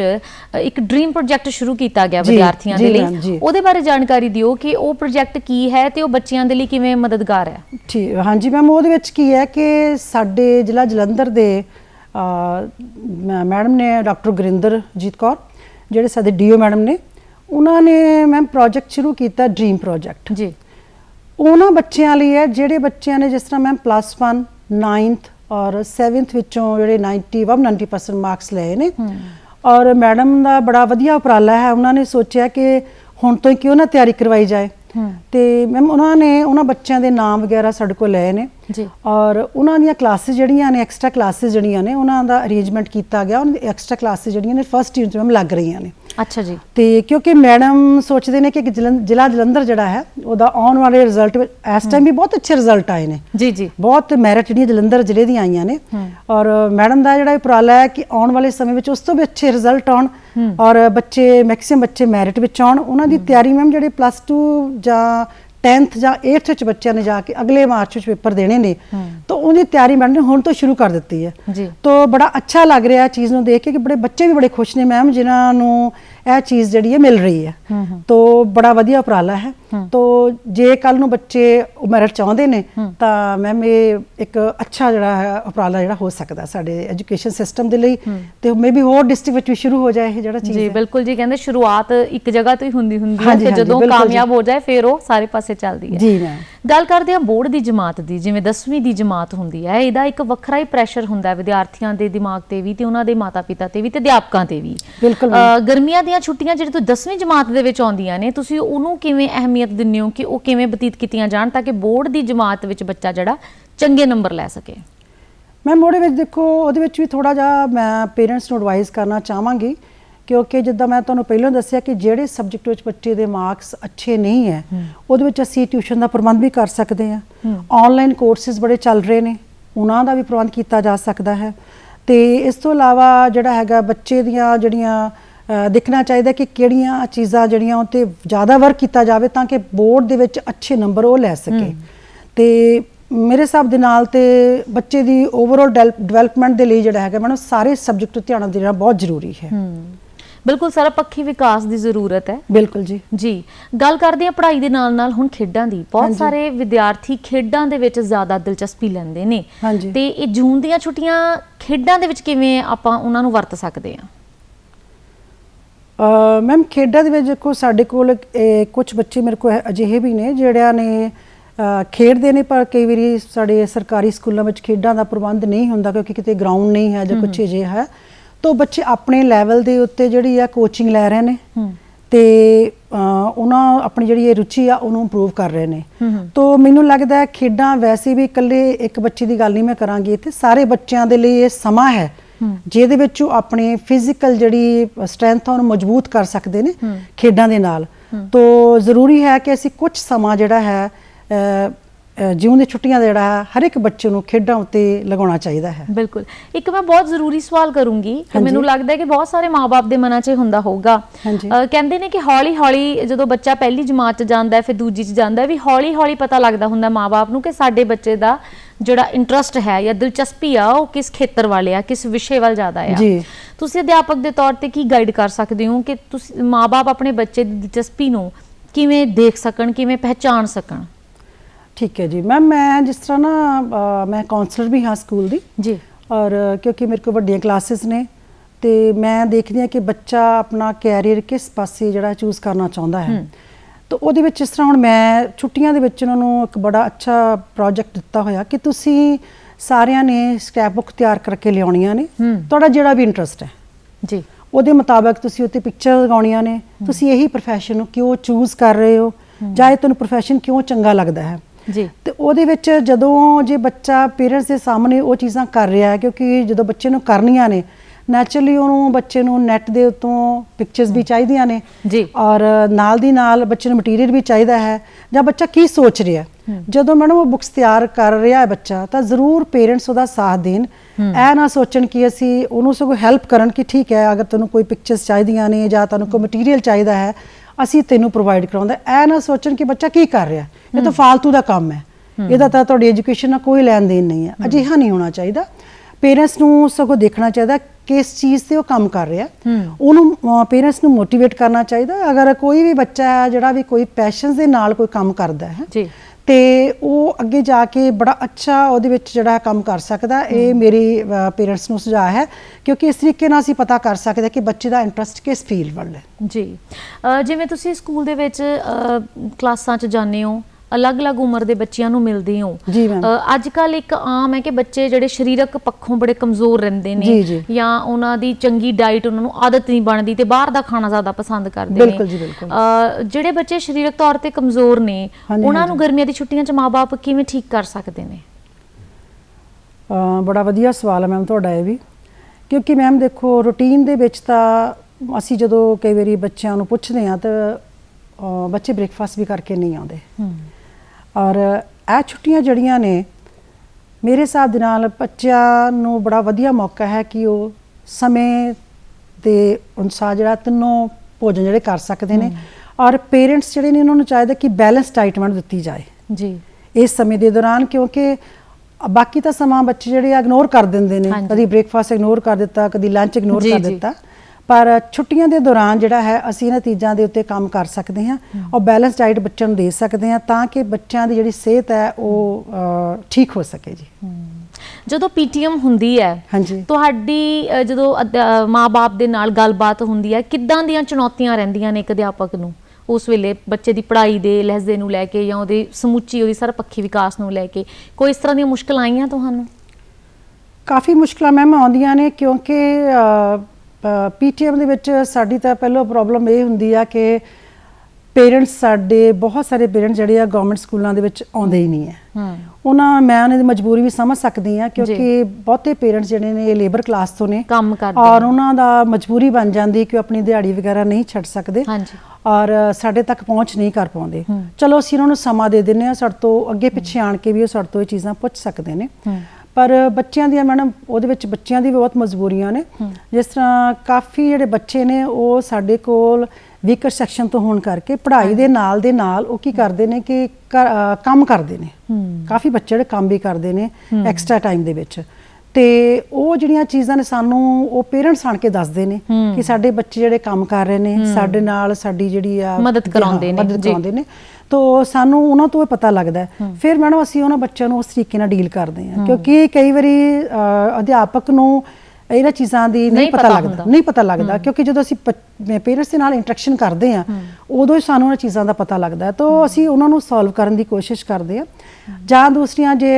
ਇੱਕ ਡ੍ਰੀਮ ਪ੍ਰੋਜੈਕਟ ਸ਼ੁਰੂ ਕੀਤਾ ਗਿਆ ਵਿਦਿਆਰਥੀਆਂ ਦੇ ਲਈ। ਉਹਦੇ ਬਾਰੇ ਜਾਣਕਾਰੀ ਦਿਓ ਕਿ ਉਹ ਪ੍ਰੋਜੈਕਟ ਕੀ ਹੈ ਤੇ ਉਹ ਬੱਚਿਆਂ ਦੇ ਲਈ ਕਿਵੇਂ ਮਦਦਗਾਰ ਹੈ। ਠੀਕ ਹਾਂਜੀ ਮੈਮ ਉਹਦੇ ਵਿੱਚ ਕੀ ਹੈ ਕਿ ਸਾਡੇ ਜ਼ਿਲ੍ਹਾ ਜਲੰਧਰ ਦੇ ਮੈਡਮ ਨੇ ਡਾਕਟਰ ਗੁਰਿੰਦਰ ਜੀਤ ਕੌਰ ਜਿਹੜੇ ਸਾਡੇ ਡੀਓ ਮੈਡਮ ਨੇ ਉਹਨਾਂ ਨੇ ਮੈਮ ਪ੍ਰੋਜੈਕਟ ਸ਼ੁਰੂ ਕੀਤਾ ਡ੍ਰੀਮ ਪ੍ਰੋਜੈਕਟ ਜੀ। ਉਹਨਾਂ ਬੱਚਿਆਂ ਲਈ ਹੈ ਜਿਹੜੇ ਬੱਚਿਆਂ ਨੇ ਜਿਸ ਤਰ੍ਹਾਂ ਮੈਮ ਪਲੱਸ 1 9th ਔਰ 7th ਵਿੱਚੋਂ ਜਿਹੜੇ 90 ਅਬਵ 90% ਮਾਰਕਸ ਲਏ ਨੇ। ਔਰ ਮੈਡਮ ਦਾ ਬੜਾ ਵਧੀਆ ਉਪਰਾਲਾ ਹੈ ਉਹਨਾਂ ਨੇ ਸੋਚਿਆ ਕਿ ਹੁਣ ਤੋਂ ਹੀ ਕਿਉਂ ਨਾ ਤਿਆਰੀ ਕਰਵਾਈ ਜਾਏ। ਤੇ ਮੈਮ ਉਹਨਾਂ ਨੇ ਉਹਨਾਂ ਬੱਚਿਆਂ ਦੇ ਨਾਮ ਵਗੈਰਾ ਸਾਡੇ ਕੋਲ ਲਏ ਨੇ। ਜੀ। ਔਰ ਉਹਨਾਂ ਦੀਆਂ ਕਲਾਸਿਸ ਜਿਹੜੀਆਂ ਨੇ ਐਕਸਟਰਾ ਕਲਾਸਿਸ ਜਿਹੜੀਆਂ ਨੇ ਉਹਨਾਂ ਦਾ ਅਰੇਂਜਮੈਂਟ ਕੀਤਾ ਗਿਆ। ਉਹਨਾਂ ਦੀ ਐਕਸਟਰਾ ਕਲਾਸਿਸ ਜਿਹੜੀਆਂ ਨੇ ਫਸਟ ਯੂਨਿਟ ਮੈਮ ਲੱਗ ਰਹੀਆਂ ਨੇ। ਅੱਛਾ ਜੀ। ਤੇ ਕਿਉਂਕਿ ਮੈਡਮ ਸੋਚਦੇ ਨੇ ਕਿ ਜਲੰ- ਜ਼ਿਲ੍ਹਾ ਜਲੰਧਰ ਜਿਹੜਾ ਹੈ ਉਹਦਾ ਆਉਣ ਵਾਲੇ ਰਿਜ਼ਲਟ ਇਸ ਟਾਈਮ ਵੀ ਬਹੁਤ ਅੱਛੇ ਰਿਜ਼ਲਟ ਆਏ ਨੇ। ਜੀ ਜੀ। ਬਹੁਤ ਮੈਰਿਟ ਜਿਹੜੀਆਂ ਜਲੰਧਰ ਜ਼ਿਲ੍ਹੇ ਦੀਆਂ ਆਈਆਂ ਨੇ। ਔਰ ਮੈਡਮ ਦਾ ਜਿਹੜਾ ਉਪਰਾਲਾ ਹੈ ਕਿ ਆਉਣ ਵਾਲੇ ਸਮੇਂ ਵਿੱਚ ਉਸ ਤੋਂ ਵੀ ਅੱਛੇ ਰਿਜ਼ਲਟ ਆਉਣ। ਔਰ ਬੱਚੇ ਮੈਕਸਿਮਮ ਬੱਚੇ ਮੈਰਿਟ ਵਿੱਚ ਆਉਣ। ਉਹਨਾਂ ਦੀ ਤਿਆਰੀ ਮੈਮ ਜਿਹੜੇ ਪਲੱਸ 2 ਜਾਂ 10th ਜਾਂ 8th ਵਿੱਚ ਬੱਚਿਆਂ ਨੇ ਜਾ ਕੇ ਅਗਲੇ ਮਾਰਚ ਵਿੱਚ ਪੇਪਰ ਦੇਣੇ ਨੇ ਤਾਂ ਉਹਦੀ ਤਿਆਰੀ ਮੈਡਮ ਨੇ ਹੁਣ ਤੋਂ ਸ਼ੁਰੂ ਕਰ ਦਿੱਤੀ ਹੈ। ਜੀ। ਤੋ ਬੜਾ ਅੱਛਾ ਲੱਗ ਰਿਹਾ ਚੀਜ਼ ਨੂੰ ਦੇਖ ਕੇ ਕਿ ਬੜੇ ਬੱਚੇ ਵੀ ਬੜੇ ਖੁਸ਼ ਨੇ। ਮੈਮ ਜਿਨ੍ਹਾਂ ਨੂੰ ਇਹ ਚੀਜ਼ ਜਿਹੜੀ ਹੈ ਮਿਲ ਰਹੀ ਹੈ। ਤੋ ਬੜਾ ਵਧੀਆ ਉਪਰਾਲਾ ਹੈ। ਤੋ ਜੇ ਕੱਲ ਨੂੰ ਬੱਚੇ ਮੈਰਿਟ ਚਾਹੁੰਦੇ ਨੇ ਤਾਂ ਮੈਮ ਇਹ ਇੱਕ ਅੱਛਾ ਜਿਹੜਾ ਹੈ ਉਪਰਾਲਾ ਜਿਹੜਾ ਹੋ ਸਕਦਾ ਸਾਡੇ ਐਜੂਕੇਸ਼ਨ ਸਿਸਟਮ ਦੇ ਲਈ। ਤੇ ਮੇਬੀ ਹੋਰ ਡਿਸਟ੍ਰਿਕਟ ਵਿੱਚ ਵੀ ਸ਼ੁਰੂ ਹੋ ਜਾਏ ਇਹ ਜਿਹੜਾ ਚੀਜ਼ ਜੀ ਬਿਲਕੁਲ ਜੀ ਕਹਿੰਦੇ ਸ਼ੁਰੂਆਤ ਇੱਕ ਜਗ੍ਹਾ ਤੋਂ ਹੀ ਹੁੰਦੀ ਹੁੰਦੀ ਹੈ ਹਾਂਜੀ, ਜਦੋਂ। ਕਾਮਯਾਬ ਹੋ ਜਾਏ ਫਿਰ ਉਹ ਸਾਰੇ ਪਾਸੇ ਚੱਲਦੀ ਹੈ। ਜੀ ਮੈਮ ਗੱਲ ਕਰਦੇ ਹਾਂ ਬੋਰਡ ਦੀ ਜਮਾਤ ਦੀ ਜਿਵੇਂ 10ਵੀਂ ਦੀ ਜਮਾਤ ਹੁੰਦੀ ਹੈ ਇਹਦਾ ਇੱਕ ਵੱਖਰਾ ਹੀ ਪ੍ਰੈਸ਼ਰ ਹੁੰਦਾ ਹੈ ਵਿਦਿਆਰਥੀਆਂ ਦੇ ਦਿਮਾਗ ਤੇ ਵੀ ਤੇ ਉਹਨਾਂ ਦੇ ਮਾਤਾ-ਪਿਤਾ ਤੇ ਵੀ ਤੇ ਅਧਿਆਪਕਾਂ ਤੇ ਵੀ। ਬਿਲਕੁਲ ਗਰਮੀਆਂ ਦੀਆਂ ਛੁੱਟੀਆਂ ਜਿਹੜੇ ਤੋਂ 10ਵੀਂ ਜਮਾਤ ਦੇ ਵਿੱਚ ਆਉਂਦੀਆਂ ਨੇ ਤੁਸੀਂ ਉਹਨੂੰ ਕਿਵੇਂ ਅਹਿਮੀਅਤ ਦਿੰਦੇ ਹੋ ਕਿ ਉਹ ਕਿਵੇਂ ਬਤੀਤ ਕੀਤੀਆਂ ਜਾਣ ਤਾਂ ਕਿ ਬੋਰਡ ਦੀ ਜਮਾਤ ਵਿੱਚ ਬੱਚਾ ਜਿਹੜਾ ਚੰਗੇ ਨੰਬਰ ਲੈ ਸਕੇ? ਮੈਮ ਉਹਦੇ ਵਿੱਚ ਦੇਖੋ ਉਹਦੇ ਵਿੱਚ ਵੀ ਥੋੜਾ ਜਿਹਾ ਮੈਂ ਪੇਰੈਂਟਸ ਨੂੰ ਐਡਵਾਈਸ ਕਰਨਾ ਚਾਹਾਂਗੀ ਕਿਉਂਕਿ ਜਿੱਦਾਂ ਮੈਂ ਤੁਹਾਨੂੰ ਪਹਿਲਾਂ ਦੱਸਿਆ ਕਿ ਜਿਹੜੇ ਸਬਜੈਕਟ ਵਿੱਚ ਬੱਚੇ ਦੇ ਮਾਰਕਸ ਅੱਛੇ ਨਹੀਂ ਹੈ ਉਹਦੇ ਵਿੱਚ ਅਸੀਂ ਟਿਊਸ਼ਨ ਦਾ ਪ੍ਰਬੰਧ ਵੀ ਕਰ ਸਕਦੇ ਹਾਂ। ਆਨਲਾਈਨ ਕੋਰਸਿਸ ਬੜੇ ਚੱਲ ਰਹੇ ਨੇ ਉਹਨਾਂ ਦਾ ਵੀ ਪ੍ਰਬੰਧ ਕੀਤਾ ਜਾ ਸਕਦਾ ਹੈ। ਤੇ ਇਸ ਤੋਂ ਇਲਾਵਾ ਜਿਹੜਾ ਹੈਗਾ ਬੱਚੇ ਦੀਆਂ ਜਿਹੜੀਆਂ ਦੇਖਣਾ ਚਾਹੀਦਾ ਕਿ ਕਿਹੜੀਆਂ ਚੀਜ਼ਾਂ ਜਿਹੜੀਆਂ ਉਹ ਤੇ ਜ਼ਿਆਦਾ ਵਰਕ ਕੀਤਾ ਜਾਵੇ ਤਾਂ ਕਿ ਬੋਰਡ ਦੇ ਵਿੱਚ ਅੱਛੇ ਨੰਬਰ ਉਹ ਲੈ ਸਕੇ। ਤੇ ਮੇਰੇ ਹਿਸਾਬ ਦੇ ਨਾਲ ਤੇ ਬੱਚੇ ਦੀ ਓਵਰਆਲ ਡਿਵੈਲਪਮੈਂਟ ਦੇ ਲਈ ਜਿਹੜਾ ਹੈਗਾ ਮੈਨੂੰ ਸਾਰੇ ਸਬਜੈਕਟ ਉੱਤੇ ਧਿਆਨ ਦੇਣਾ ਬਹੁਤ ਜ਼ਰੂਰੀ ਹੈ। ਬਿਲਕੁਲ ਸਰਵਪੱਖੀ ਵਿਕਾਸ ਦੀ ਜ਼ਰੂਰਤ ਹੈ। ਬਿਲਕੁਲ ਜੀ। ਜੀ ਗੱਲ ਕਰਦੇ ਹਾਂ ਪੜ੍ਹਾਈ ਦੇ ਨਾਲ ਨਾਲ ਹੁਣ ਖੇਡਾਂ ਦੀ। ਬਹੁਤ। ਸਾਰੇ ਵਿਦਿਆਰਥੀ ਖੇਡਾਂ ਦੇ ਵਿੱਚ ਜ਼ਿਆਦਾ ਦਿਲਚਸਪੀ ਲੈਂਦੇ ਨੇ। ਤੇ ਇਹ ਜੂਨ ਦੀਆਂ ਛੁੱਟੀਆਂ ਖੇਡਾਂ ਦੇ ਵਿੱਚ ਕਿਵੇਂ ਆਪਾਂ ਉਹਨਾਂ ਨੂੰ ਵਰਤ ਸਕਦੇ ਹਾਂ? ਮੈਮ ਖੇਡਾਂ ਦੇ ਵਿੱਚ ਦੇਖੋ ਸਾਡੇ ਕੋਲ ਕੁਝ ਬੱਚੇ ਮੇਰੇ ਕੋਲ ਅਜਿਹੇ ਵੀ ਨੇ ਜਿਹੜਿਆਂ ਨੇ ਖੇਡਦੇ ਨੇ ਪਰ ਕਈ ਵਾਰੀ ਸਾਡੇ ਸਰਕਾਰੀ ਸਕੂਲਾਂ ਵਿੱਚ ਖੇਡਾਂ ਦਾ ਪ੍ਰਬੰਧ ਨਹੀਂ ਹੁੰਦਾ ਕਿਉਂਕਿ ਕਿਤੇ ਗਰਾਊਂਡ ਨਹੀਂ ਹੈ ਜਾਂ ਕੁਝ ਅਜਿਹਾ ਹੈ। ਤਾਂ ਬੱਚੇ ਆਪਣੇ ਲੈਵਲ ਦੇ ਉੱਤੇ ਜਿਹੜੀ ਆ ਕੋਚਿੰਗ ਲੈ ਰਹੇ ਨੇ ਤੇ ਉਹਨਾਂ ਆਪਣੀ ਜਿਹੜੀ ਇਹ ਰੁਚੀ ਆ ਉਹਨੂੰ ਇੰਪਰੂਵ ਕਰ ਰਹੇ ਨੇ। ਤੋਂ ਮੈਨੂੰ ਲੱਗਦਾ ਹੈ ਖੇਡਾਂ ਵੈਸੇ ਵੀ ਇਕੱਲੇ ਇੱਕ ਬੱਚੇ ਦੀ ਗੱਲ ਨਹੀਂ ਮੈਂ ਕਰਾਂਗੀ ਇੱਥੇ ਸਾਰੇ ਬੱਚਿਆਂ ਦੇ ਲਈ ਇਹ ਸਮਾਂ ਹੈ। ਜਿਹਦੇ ਵਿੱਚ ਉਹ ਆਪਣੇ ਫਿਜ਼ੀਕਲ ਜਿਹੜੀ ਸਟਰੈਂਥ ਆ ਉਹਨੂੰ ਮਜ਼ਬੂਤ ਕਰ ਸਕਦੇ ਨੇ ਖੇਡਾਂ ਦੇ ਨਾਲ। ਤੋਂ ਜ਼ਰੂਰੀ ਹੈ ਕਿ ਅਸੀਂ ਕੁਝ ਸਮਾਂ ਜਿਹੜਾ ਹੈ ਜੂਨ ਦੀ ਛੁੱਟੀਆਂ ਦਾ ਜਿਹੜਾ ਹਰ ਇੱਕ ਬੱਚੇ ਨੂੰ ਖੇਡਾਂ ਉੱਤੇ ਲਗਾਉਣਾ ਚਾਹੀਦਾ ਹੈ। ਬਿਲਕੁਲ। ਇੱਕ ਮੈਂ ਬਹੁਤ ਜ਼ਰੂਰੀ ਸਵਾਲ ਕਰੂੰਗੀ ਕਿ। ਮੈਨੂੰ ਲੱਗਦਾ ਹੈ ਕਿ ਬਹੁਤ ਸਾਰੇ ਮਾਪੇ ਦੇ ਮਨਾਂ 'ਚ ਹੁੰਦਾ ਹੋਊਗਾ। ਕਹਿੰਦੇ ਨੇ ਕਿ ਹੌਲੀ ਹੌਲੀ ਜਦੋਂ ਬੱਚਾ ਪਹਿਲੀ ਜਮਾਤ 'ਚ ਜਾਂਦਾ ਹੈ ਫਿਰ ਦੂਜੀ 'ਚ ਜਾਂਦਾ ਹੈ ਵੀ ਹੌਲੀ ਹੌਲੀ ਪਤਾ ਲੱਗਦਾ ਹੁੰਦਾ ਮਾਪੇ ਨੂੰ ਕਿ ਸਾਡੇ ਬੱਚੇ ਦਾ ਜਿਹੜਾ ਇੰਟਰਸਟ ਹੈ ਜਾਂ ਦਿਲਚਸਪੀ ਆ ਉਹ ਕਿਸ ਖੇਤਰ ਵਾਲੇ ਆ ਕਿਸ ਵਿਸ਼ੇ ਵੱਲ ਜ਼ਿਆਦਾ ਆ। ਜੀ। ਤੁਸੀਂ ਅਧਿਆਪਕ ਦੇ ਤੌਰ ਤੇ ਕੀ ਗਾਈਡ ਕਰ ਸਕਦੇ ਹੋ ਕਿ ਤੁਸੀਂ ਮਾਪੇ ਆਪਣੇ ਬੱਚੇ ਦੀ ਦਿਲਚਸਪੀ ਨੂੰ ਕਿਵੇਂ ਦੇਖ ਸਕਣ ਕਿਵੇਂ ਪਹਿਚਾਨ ਸਕਣ? ਠੀਕ ਹੈ ਜੀ। ਮੈਮ ਮੈਂ ਜਿਸ ਤਰ੍ਹਾਂ ਨਾ ਅ, ਮੈਂ ਕਾਉਂਸਲਰ ਵੀ ਹਾਂ ਸਕੂਲ ਦੀ। ਜੀ। ਔਰ ਕਿਉਂਕਿ ਮੇਰੇ ਕੋਲ ਵੱਡੀਆਂ ਕਲਾਸਿਸ ਨੇ ਤੇ ਮੈਂ ਦੇਖਦੀ ਹਾਂ ਕਿ ਬੱਚਾ ਆਪਣਾ ਕੈਰੀਅਰ ਕਿਸ ਪਾਸੇ ਜਿਹੜਾ ਚੂਜ਼ ਕਰਨਾ ਚਾਹੁੰਦਾ ਹੈ। ਤਾਂ ਉਹਦੇ ਵਿੱਚ ਇਸ ਤਰ੍ਹਾਂ ਹੁਣ ਮੈਂ ਛੁੱਟੀਆਂ ਦੇ ਵਿੱਚ ਉਹਨਾਂ ਨੂੰ ਇੱਕ ਬੜਾ ਅੱਛਾ ਪ੍ਰੋਜੈਕਟ ਦਿੱਤਾ ਹੋਇਆ ਕਿ ਤੁਸੀਂ ਸਾਰਿਆਂ ਨੇ ਸਕ੍ਰੈਪ ਬੁੱਕ ਤਿਆਰ ਕਰਕੇ ਲਿਆਉਣੀਆਂ ਨੇ। ਤੁਹਾਡਾ ਜਿਹੜਾ ਵੀ ਇੰਟਰਸਟ ਹੈ। ਜੀ। ਉਹਦੇ ਮੁਤਾਬਕ ਤੁਸੀਂ ਉੱਤੇ ਪਿਕਚਰ ਲਗਾਉਣੀਆਂ ਨੇ। ਤੁਸੀਂ ਇਹੀ profession ਨੂੰ ਕਿਉਂ ਚੂਜ਼ ਕਰ ਰਹੇ ਹੋ। ਜਾਂ ਇਹ ਤੁਹਾਨੂੰ profession ਕਿਉਂ ਚੰਗਾ ਲੱਗਦਾ ਹੈ? ਜੀ। ਤੇ ਉਹਦੇ ਵਿੱਚ ਜਦੋਂ ਜੇ ਬੱਚਾ ਪੇਰੈਂਟਸ ਦੇ ਸਾਹਮਣੇ ਉਹ ਚੀਜ਼ਾਂ ਕਰ ਰਿਹਾ ਹੈ ਕਿਉਂਕਿ ਜਦੋਂ ਬੱਚੇ ਨੂੰ ਕਰਨੀਆਂ ਨੇ ਨੈਚੁਰਲੀ ਉਹਨੂੰ ਬੱਚੇ ਨੂੰ ਨੈਟ ਦੇ ਉੱਤੋਂ ਪਿਕਚਰਸ ਵੀ ਚਾਹੀਦੀਆਂ ਨੇ ਜੀ। ਔਰ ਨਾਲ ਦੀ ਨਾਲ ਬੱਚੇ ਨੂੰ ਮਟੀਰੀਅਲ ਵੀ ਚਾਹੀਦਾ ਹੈ ਜਾਂ ਬੱਚਾ ਕੀ ਸੋਚ ਰਿਹਾ ਜਦੋਂ ਮੈਡਮ ਉਹ ਬੁੱਕਸ ਤਿਆਰ ਕਰ ਰਿਹਾ ਹੈ ਬੱਚਾ ਤਾਂ ਜ਼ਰੂਰ ਪੇਰੈਂਟਸ ਉਹਦਾ ਸਾਥ ਦੇਣ। ਇਹ ਨਾ ਸੋਚਣ ਕਿ ਅਸੀਂ ਉਹਨੂੰ ਸਗੋਂ ਹੈਲਪ ਕਰਨ ਕਿ ਠੀਕ ਹੈ ਅਗਰ ਤੈਨੂੰ ਕੋਈ ਪਿਕਚਰਸ ਚਾਹੀਦੀਆਂ ਨੇ ਜਾਂ ਤੈਨੂੰ ਕੋਈ ਮਟੀਰੀਅਲ ਚਾਹੀਦਾ ਹੈ ਅਸੀਂ ਤੈਨੂੰ ਪ੍ਰੋਵਾਈਡ ਕਰਾਉਂਦਾ। ਇਹ ਨਾ ਸੋਚਣ ਕਿ ਬੱਚਾ ਕੀ ਕਰ ਰਿਹਾ। ਇਹ ਤਾਂ ਫਾਲਤੂ ਦਾ ਕੰਮ ਹੈ। ਇਹਦਾ ਤਾਂ ਤੁਹਾਡੀ ਐਜੂਕੇਸ਼ਨ ਨਾਲ ਕੋਈ ਲੈਣ ਦੇਣ ਨਹੀਂ ਹੈ। ਅਜਿਹਾ ਨਹੀਂ ਹੋਣਾ ਚਾਹੀਦਾ। ਪੇਰੈਂਟਸ ਨੂੰ ਸਗੋਂ ਦੇਖਣਾ ਚਾਹੀਦਾ ਕਿਸ ਚੀਜ਼ ਤੇ ਉਹ ਕੰਮ ਕਰ ਰਿਹਾ। ਉਹਨੂੰ ਪੇਰੈਂਟਸ ਨੂੰ ਮੋਟੀਵੇਟ ਕਰਨਾ ਚਾਹੀਦਾ। ਅਗਰ ਕੋਈ ਵੀ ਬੱਚਾ ਹੈ ਜਿਹੜਾ ਵੀ ਕੋਈ ਪੈਸ਼ਨਸ ਦੇ ਨਾਲ ਕੋਈ ਕੰਮ ਕਰਦਾ ਹੈ ਜੀ। ਤੇ ਉਹ ਅੱਗੇ ਜਾ ਕੇ ਬੜਾ ਅੱਛਾ ਉਹਦੇ ਵਿੱਚ ਜਿਹੜਾ ਕੰਮ ਕਰ ਸਕਦਾ। ਇਹ ਮੇਰੀ ਪੇਰੈਂਟਸ ਨੂੰ ਸੁਝਾਅ ਹੈ ਕਿਉਂਕਿ ਇਸ ਤਰੀਕੇ ਨਾਲ ਅਸੀਂ ਪਤਾ ਕਰ ਸਕਦੇ ਹਾਂ ਕਿ ਬੱਚੇ ਦਾ ਇੰਟਰਸਟ ਕਿਸ ਫੀਲਡ ਵੱਲ ਹੈ। ਜੀ। ਜਿਵੇਂ ਤੁਸੀਂ ਸਕੂਲ ਦੇ ਵਿੱਚ ਕਲਾਸਾਂ 'ਚ ਜਾਂਦੇ ਹੋ ਅਲੱਗ-ਅਲੱਗ ਉਮਰ ਦੇ ਬੱਚਿਆਂ ਨੂੰ ਮਿਲਦੇ ਹੋ। ਜੀ ਮੈਮ ਅੱਜ ਕੱਲ ਇੱਕ ਆਮ ਹੈ ਕਿ ਬੱਚੇ ਜਿਹੜੇ ਸਰੀਰਕ ਪੱਖੋਂ ਬੜੇ ਕਮਜ਼ੋਰ ਰਹਿੰਦੇ ਨੇ ਜੀ, ਉਹਨਾਂ ਦੀ ਚੰਗੀ ਡਾਈਟ ਉਹਨਾਂ ਨੂੰ ਆਦਤ ਨਹੀਂ ਬਣਦੀ ਤੇ ਬਾਹਰ ਦਾ ਖਾਣਾ ਜ਼ਿਆਦਾ ਪਸੰਦ ਕਰਦੇ ਨੇ। ਬਿਲਕੁਲ ਜੀ, ਬਿਲਕੁਲ। ਜਿਹੜੇ ਬੱਚੇ ਸਰੀਰਕ ਤੌਰ ਤੇ ਕਮਜ਼ੋਰ ਨੇ ਉਹਨਾਂ ਨੂੰ। ਗਰਮੀਆਂ ਦੀ ਛੁੱਟੀਆਂ 'ਚ ਮਾਪੇ ਕਿਵੇਂ ਠੀਕ ਕਰ ਸਕਦੇ ਨੇ? ਬੜਾ ਵਧੀਆ ਸਵਾਲ ਹੈ ਮੈਮ ਤੁਹਾਡਾ ਇਹ ਵੀ। ਕਿਉਂਕਿ ਮੈਮ ਦੇਖੋ ਰੂਟੀਨ ਦੇ ਵਿੱਚ ਤਾਂ ਅਸੀਂ ਜਦੋਂ ਕਈ ਵਾਰੀ ਬੱਚਿਆਂ ਨੂੰ ਪੁੱਛਦੇ ਹਾਂ ਤਾਂ ਬੱਚੇ ਬ੍ਰੇਕਫਾਸਟ ਵੀ ਕਰਕੇ ਨਹੀਂ ਆਉਂਦੇ। ਔਰ ਇਹ ਛੁੱਟੀਆਂ ਜਿਹੜੀਆਂ ਨੇ ਮੇਰੇ ਹਿਸਾਬ ਦੇ ਨਾਲ ਬੱਚਿਆਂ ਨੂੰ ਬੜਾ ਵਧੀਆ ਮੌਕਾ ਹੈ ਕਿ ਉਹ ਸਮੇਂ ਦੇ ਅਨੁਸਾਰ ਜਿਹੜਾ ਤਿੰਨੋਂ ਭੋਜਨ ਜਿਹੜੇ ਕਰ ਸਕਦੇ ਨੇ ਔਰ ਪੇਰੈਂਟਸ ਜਿਹੜੇ ਨੇ ਉਹਨਾਂ ਨੂੰ ਚਾਹੀਦਾ ਕਿ ਬੈਲੈਂਸ ਡਾਈਟ ਉਹਨਾਂ ਨੂੰ ਦਿੱਤੀ ਜਾਏ। ਜੀ। ਇਸ ਸਮੇਂ ਦੇ ਦੌਰਾਨ ਕਿਉਂਕਿ ਬਾਕੀ ਤਾਂ ਸਮਾਂ ਬੱਚੇ ਜਿਹੜੇ ਇਗਨੋਰ ਕਰ ਦਿੰਦੇ ਨੇ। ਕਦੀ ਬ੍ਰੇਕਫਾਸਟ ਇਗਨੋਰ ਕਰ ਦਿੱਤਾ ਕਦੀ ਲੰਚ ਇਗਨੋਰ ਕਰ। ਦਿੱਤਾ। ਪਰ ਛੁੱਟੀਆਂ ਦੇ ਦੌਰਾਨ ਜਿਹੜਾ ਹੈ ਅਸੀਂ ਇਹਨਾਂ ਚੀਜ਼ਾਂ ਦੇ ਉੱਤੇ ਕੰਮ ਕਰ ਸਕਦੇ ਹਾਂ ਔਰ ਬੈਲੈਂਸ ਡਾਈਟ ਬੱਚਿਆਂ ਨੂੰ ਦੇ ਸਕਦੇ ਹਾਂ ਤਾਂ ਕਿ ਬੱਚਿਆਂ ਦੀ ਜਿਹੜੀ ਸਿਹਤ ਹੈ ਉਹ ਠੀਕ ਹੋ ਸਕੇ ਜੀ। ਜਦੋਂ ਪੀਟੀਐਮ ਹੁੰਦੀ ਹੈ ਤੁਹਾਡੀ ਜਦੋਂ ਮਾਂ-ਬਾਪ ਦੇ ਨਾਲ ਗੱਲਬਾਤ ਹੁੰਦੀ ਹੈ ਕਿੱਦਾਂ ਦੀਆਂ ਚੁਣੌਤੀਆਂ ਰਹਿੰਦੀਆਂ ਨੇ ਇੱਕ ਅਧਿਆਪਕ ਨੂੰ? ਉਸ ਵੇਲੇ ਬੱਚੇ ਦੀ ਪੜ੍ਹਾਈ ਦੇ ਲਹਿਜ਼ੇ ਨੂੰ ਲੈ ਕੇ ਜਾਂ ਉਹਦੀ ਸਮੁੱਚੀ ਉਹਦੀ ਸਰਪੱਖੀ ਵਿਕਾਸ ਨੂੰ ਲੈ ਕੇ ਕੋਈ ਇਸ ਤਰ੍ਹਾਂ ਦੀਆਂ ਮੁਸ਼ਕਲਾਂ ਆਈਆਂ ਤੁਹਾਨੂੰ? ਕਾਫੀ ਮੁਸ਼ਕਲਾਂ ਮੈਮ ਆਉਂਦੀਆਂ ਨੇ ਕਿਉਂਕਿ ਪੀਟੀਐਮ ਦੇ ਵਿੱਚ ਸਾਡੀ ਤਾਂ ਪਹਿਲਾਂ ਪ੍ਰੋਬਲਮ ਇਹ ਹੁੰਦੀ ਆ ਕਿ ਪੇਰੈਂਟਸ ਸਾਡੇ ਬਹੁਤ ਸਾਰੇ ਪੇਰੈਂਟਸ ਜਿਹੜੇ ਆ ਗਵਰਨਮੈਂਟ ਸਕੂਲਾਂ ਦੇ ਵਿੱਚ ਆਉਂਦੇ ਹੀ ਨਹੀਂ ਹੈ। ਉਹਨਾਂ ਮੈਂ ਉਹਨਾਂ ਦੀ ਮਜਬੂਰੀ ਵੀ ਸਮਝ ਸਕਦੀ ਆ ਕਿਉਂਕਿ ਬਹੁਤੇ ਪੇਰੈਂਟਸ ਜਿਹੜੇ ਨੇ ਇਹ ਲੇਬਰ ਕਲਾਸ ਤੋਂ ਨੇ ਕੰਮ ਕਰਦੇ ਔਰ। ਉਹਨਾਂ ਦਾ ਮਜਬੂਰੀ ਬਣ ਜਾਂਦੀ ਕਿ ਉਹ ਆਪਣੀ ਦਿਹਾੜੀ ਵਗੈਰਾ ਨਹੀਂ ਛੱਡ ਸਕਦੇ ਹਾਂਜੀ। ਔਰ ਸਾਡੇ ਤੱਕ ਪਹੁੰਚ ਨਹੀਂ ਕਰ ਪਾਉਂਦੇ। ਚਲੋ ਅਸੀਂ ਉਹਨਾਂ ਨੂੰ ਸਮਾਂ ਦੇ ਦਿੰਨੇ ਆ ਸਾਡੇ ਤੋਂ ਅੱਗੇ ਪਿੱਛੇ ਆਣ ਕੇ ਵੀ ਉਹ ਸਾਡੇ ਤੋਂ ਇਹ ਚੀਜ਼ਾਂ ਪੁੱਛ ਸਕਦੇ ਨੇ। ਪਰ ਬੱਚਿਆਂ ਦੀਆਂ ਮੈਡਮ ਉਹਦੇ ਵਿੱਚ ਬੱਚਿਆਂ ਦੀ ਵੀ ਬਹੁਤ ਮਜਬੂਰੀਆਂ ਨੇ। ਜਿਸ ਤਰ੍ਹਾਂ ਕਾਫੀ ਜਿਹੜੇ ਬੱਚੇ ਨੇ ਉਹ ਸਾਡੇ ਕੋਲ ਵੀਕਰ ਸੈਕਸ਼ਨ ਤੋਂ ਹੋਣ ਕਰਕੇ ਪੜ੍ਹਾਈ ਦੇ ਨਾਲ ਦੇ ਨਾਲ ਉਹ ਕੀ ਕਰਦੇ ਨੇ ਕਿ ਕੰਮ ਕਰਦੇ ਨੇ। ਕਾਫੀ ਬੱਚੇ ਜਿਹੜੇ ਕੰਮ ਵੀ ਕਰਦੇ ਨੇ ਐਕਸਟਰਾ ਟਾਈਮ ਦੇ ਵਿੱਚ। ਤੇ ਉਹ ਜਿਹੜੀਆਂ ਚੀਜ਼ਾਂ ਨੇ ਸਾਨੂੰ ਉਹ ਪੇਰੈਂਟਸ ਆਣ ਕੇ ਦੱਸਦੇ ਨੇ। ਕਿ ਸਾਡੇ ਬੱਚੇ ਜਿਹੜੇ ਕੰਮ ਕਰ ਰਹੇ ਨੇ ਸਾਡੇ ਨਾਲ ਸਾਡੀ ਜਿਹੜੀ ਆ ਮਦਦ ਕਰਾਉਂਦੇ ਨੇ, ਮਦਦ। ਕਰਾਉਂਦੇ ਨੇ। ਤੋ ਸਾਨੂੰ ਉਹਨਾਂ ਤੋਂ ਇਹ ਪਤਾ ਲੱਗਦਾ ਹੈ। ਫਿਰ ਮੈਡਮ ਅਸੀਂ ਉਹਨਾਂ ਬੱਚਿਆਂ ਨੂੰ ਉਸ ਤਰੀਕੇ ਨਾਲ ਡੀਲ ਕਰਦੇ ਹਾਂ। ਕਿਉਂਕਿ ਕਈ ਵਾਰੀ ਅਧਿਆਪਕ ਨੂੰ ਇਹਨਾਂ ਚੀਜ਼ਾਂ ਦੀ ਨਹੀਂ ਪਤਾ ਲੱਗਦਾ। ਨਹੀਂ ਪਤਾ ਲੱਗਦਾ। ਕਿਉਂਕਿ ਜਦੋਂ ਅਸੀਂ ਪੇਰੈਂਟਸ ਦੇ ਨਾਲ ਇੰਟਰੈਕਸ਼ਨ ਕਰਦੇ ਆ ਉਦੋਂ ਹੀ ਸਾਨੂੰ ਇਹ ਚੀਜ਼ਾਂ ਦਾ ਪਤਾ ਲੱਗਦਾ ਹੈ। ਤਾਂ ਅਸੀਂ ਉਹਨਾਂ ਨੂੰ ਸੋਲਵ ਕਰਨ ਦੀ ਕੋਸ਼ਿਸ਼ ਕਰਦੇ ਆ ਜਾਂ ਦੂਸਰੀਆਂ ਜੇ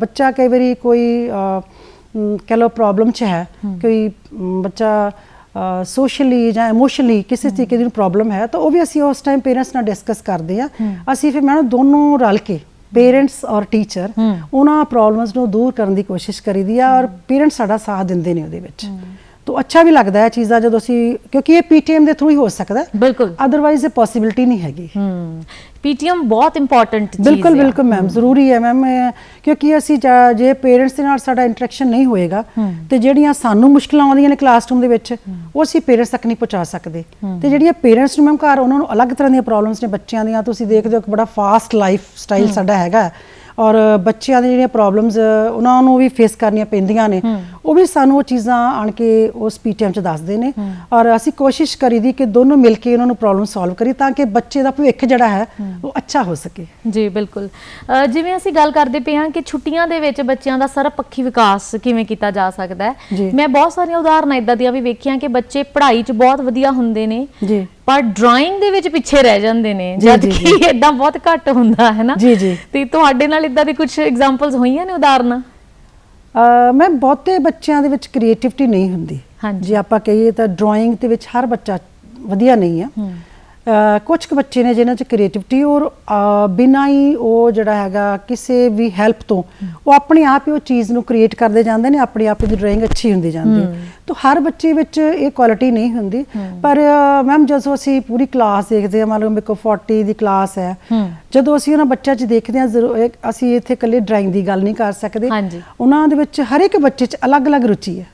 ਬੱਚਾ ਕਈ ਵਾਰੀ ਕੋਈ ਕਹਿ ਲਓ ਪ੍ਰੋਬਲਮ ਚ ਹੈ ਕੋਈ ਬੱਚਾ ਸੋਸ਼ਲੀ ਜਾਂ ਇਮੋਸ਼ਨਲੀ ਕਿਸੇ ਤਰੀਕੇ ਦੀ ਪ੍ਰੋਬਲਮ ਹੈ ਤਾਂ ਉਹ ਵੀ ਅਸੀਂ ਉਸ ਟਾਈਮ ਪੇਰੈਂਟਸ ਨਾਲ ਡਿਸਕਸ ਕਰਦੇ ਆ ਅਸੀਂ ਫਿਰ ਮੈਡਮ ਦੋਨੋਂ ਰਲ ਕੇ ਪੇਰੈਂਟਸ ਔਰ ਟੀਚਰ। ਉਹਨਾਂ ਪ੍ਰੋਬਲਮਸ ਨੂੰ ਦੂਰ ਕਰਨ ਦੀ ਕੋਸ਼ਿਸ਼ ਕਰੀਦੀ ਆ ਔਰ ਪੇਰੈਂਟਸ ਸਾਡਾ ਸਾਥ ਦਿੰਦੇ ਨੇ ਉਹਦੇ ਵਿੱਚ। ਤਾਂ ਅੱਛਾ ਵੀ ਲੱਗਦਾ ਹੈ ਚੀਜ਼ਾਂ ਜਦੋਂ ਅਸੀਂ ਕਿਉਂਕਿ ਇਹ ਪੀਟੀਐਮ ਦੇ ਥਰੂ ਹੀ ਹੋ ਸਕਦਾ ਬਿਲਕੁਲ। ਅਦਰਵਾਈਜ਼ ਇਹ ਪੋਸਿਬਿਲਿਟੀ ਨਹੀਂ ਹੈਗੀ। ਹੂੰ। ਪੀਟੀਐਮ ਬਹੁਤ ਇੰਪੋਰਟੈਂਟ ਚੀਜ਼ ਬਿਲਕੁਲ ਹੈ ਬਿਲਕੁਲ ਮੈਮ ਜ਼ਰੂਰੀ ਹੈ ਮੈਮ ਕਿਉਂਕਿ ਅਸੀਂ ਜਾ- ਪੇਰੈਂਟਸ ਦੇ ਨਾਲ ਸਾਡਾ ਇੰਟਰੈਕਸ਼ਨ ਨਹੀਂ ਹੋਏਗਾ। ਤੇ ਜਿਹੜੀਆਂ ਸਾਨੂੰ ਮੁਸ਼ਕਲਾਂ ਆਉਂਦੀਆਂ ਨੇ ਕਲਾਸਰੂਮ ਦੇ ਵਿੱਚ ਉਹ ਅਸੀਂ ਪੇਰੈਂਟਸ ਤੱਕ ਨਹੀਂ ਪਹੁੰਚਾ ਸਕਦੇ। ਤੇ ਜਿਹੜੀਆਂ ਪੇਰੈਂਟਸ ਨੂੰ ਮੈਮ ਘਰ ਉਹਨਾਂ ਨੂੰ ਅਲੱਗ ਤਰ੍ਹਾਂ ਦੀਆਂ ਪ੍ਰੋਬਲਮਸ ਨੇ ਬੱਚਿਆਂ ਦੀਆਂ ਤੁਸੀਂ ਦੇਖਦੇ ਹੋ ਕਿ ਬੜਾ ਫਾਸਟ ਲਾਈਫ ਸਟਾਈਲ ਸਾਡਾ ਹੈਗਾ। ਔਰ ਬੱਚਿਆਂ ਦੀਆਂ ਜਿਹੜੀਆਂ ਪ੍ਰੋਬਲਮਸ ਉਹਨਾਂ ਨੂੰ ਵੀ ਫੇਸ ਕਰਨੀਆਂ ਪੈਂਦੀਆਂ ਨੇ। ਉਹ ਵੀ ਸਾਨੂੰ ਉਹ ਚੀਜ਼ਾਂ ਆਣ ਕੇ ਉਸ ਪੀਟੀਐਮ ਚ ਦੱਸਦੇ ਨੇ। ਔਰ ਅਸੀਂ ਕੋਸ਼ਿਸ਼ ਕਰੀਦੀ ਕਿ ਦੋਨੋਂ ਮਿਲ ਕੇ ਉਹਨਾਂ ਨੂੰ ਪ੍ਰੋਬਲਮ ਸੋਲਵ ਕਰੀ ਤਾਂ ਕਿ ਬੱਚੇ ਦਾ ਭਵਿੱਖ ਜਿਹੜਾ ਹੈ ਉਹ ਅੱਛਾ ਹੋ ਸਕੇ। ਜੀ ਬਿਲਕੁਲ। ਜਿਵੇਂ ਅਸੀਂ ਗੱਲ ਕਰਦੇ ਪਏ ਹਾਂ ਕਿ ਛੁੱਟੀਆਂ ਦੇ ਵਿੱਚ ਬੱਚਿਆਂ ਦਾ ਸਰਬਪੱਖੀ ਵਿਕਾਸ ਕਿਵੇਂ ਕੀਤਾ ਜਾ ਸਕਦਾ ਹੈ। ਮੈਂ ਬਹੁਤ ਸਾਰੀਆਂ ਉਦਾਹਰਨਾਂ ਇਦਾਂ ਦੀਆਂ ਵੀ ਵੇਖੀਆਂ ਕਿ ਬੱਚੇ ਪੜ੍ਹਾਈ 'ਚ ਬਹੁਤ ਵਧੀਆ ਹੁੰਦੇ ਨੇ। ਜੀ। ਪਰ ਡਰਾਇੰਗ ਦੇ ਵਿੱਚ ਪਿੱਛੇ ਰਹਿ ਜਾਂਦੇ ਨੇ ਜਦ ਕਿ ਇਦਾਂ ਬਹੁਤ ਘੱਟ ਹੁੰਦਾ ਹੈ ਨਾ? ਜੀ, ਜੀ। ਤੇ ਤੁਹਾਡੇ ਨਾਲ ਇਦਾਂ ਦੀ ਕੁਝ ਐਗਜ਼ਾਮਪਲਸ ਹੋਈਆਂ ਨੇ ਉਦਾਹਰਨਾਂ? ਮੈਂ ਬਹੁਤੇ ਬੱਚਿਆਂ ਦੇ ਵਿੱਚ ਕ੍ਰੀਏਟੀਵਿਟੀ ਨਹੀਂ ਹੁੰਦੀ। ਜੇ ਆਪਾਂ ਕਹੀਏ ਤਾਂ ਡਰਾਇੰਗ ਦੇ ਵਿੱਚ ਹਰ ਬੱਚਾ ਵਧੀਆ ਨਹੀਂ ਆ। ਕੁਝ ਕੁ ਬੱਚੇ ਨੇ ਜਿਨ੍ਹਾਂ 'ਚ ਕ੍ਰੀਏਟੀਵਿਟੀ ਔਰ ਬਿਨਾਂ ਹੀ ਉਹ ਜਿਹੜਾ ਹੈਗਾ ਕਿਸੇ ਵੀ ਹੈਲਪ ਤੋਂ ਉਹ ਆਪਣੇ ਆਪ ਹੀ ਉਹ ਚੀਜ਼ ਨੂੰ ਕ੍ਰੀਏਟ ਕਰਦੇ ਜਾਂਦੇ ਨੇ ਆਪਣੇ ਆਪ ਦੀ ਡਰਾਇੰਗ ਅੱਛੀ ਹੁੰਦੀ ਜਾਂਦੀ ਹੈ। ਤਾਂ ਹਰ ਬੱਚੇ ਵਿੱਚ ਇਹ ਕੁਆਲਿਟੀ ਨਹੀਂ ਹੁੰਦੀ। ਪਰ ਮੈਮ ਜਦੋਂ ਅਸੀਂ ਪੂਰੀ ਕਲਾਸ ਦੇਖਦੇ ਹਾਂ ਮੰਨ ਲਓ ਮੇਰੇ ਕੋਲ 40 ਦੀ ਕਲਾਸ ਹੈ ਜਦੋਂ ਅਸੀਂ ਉਹਨਾਂ ਬੱਚਿਆਂ 'ਚ ਦੇਖਦੇ ਹਾਂ ਅਸੀਂ ਇੱਥੇ ਇਕੱਲੇ ਡਰਾਇੰਗ ਦੀ ਗੱਲ ਨਹੀਂ ਕਰ ਸਕਦੇ। ਉਹਨਾਂ ਦੇ ਵਿੱਚ ਹਰ ਇੱਕ ਬੱਚੇ 'ਚ ਅਲੱਗ-ਅਲੱਗ ਰੁਚੀ ਹੈ।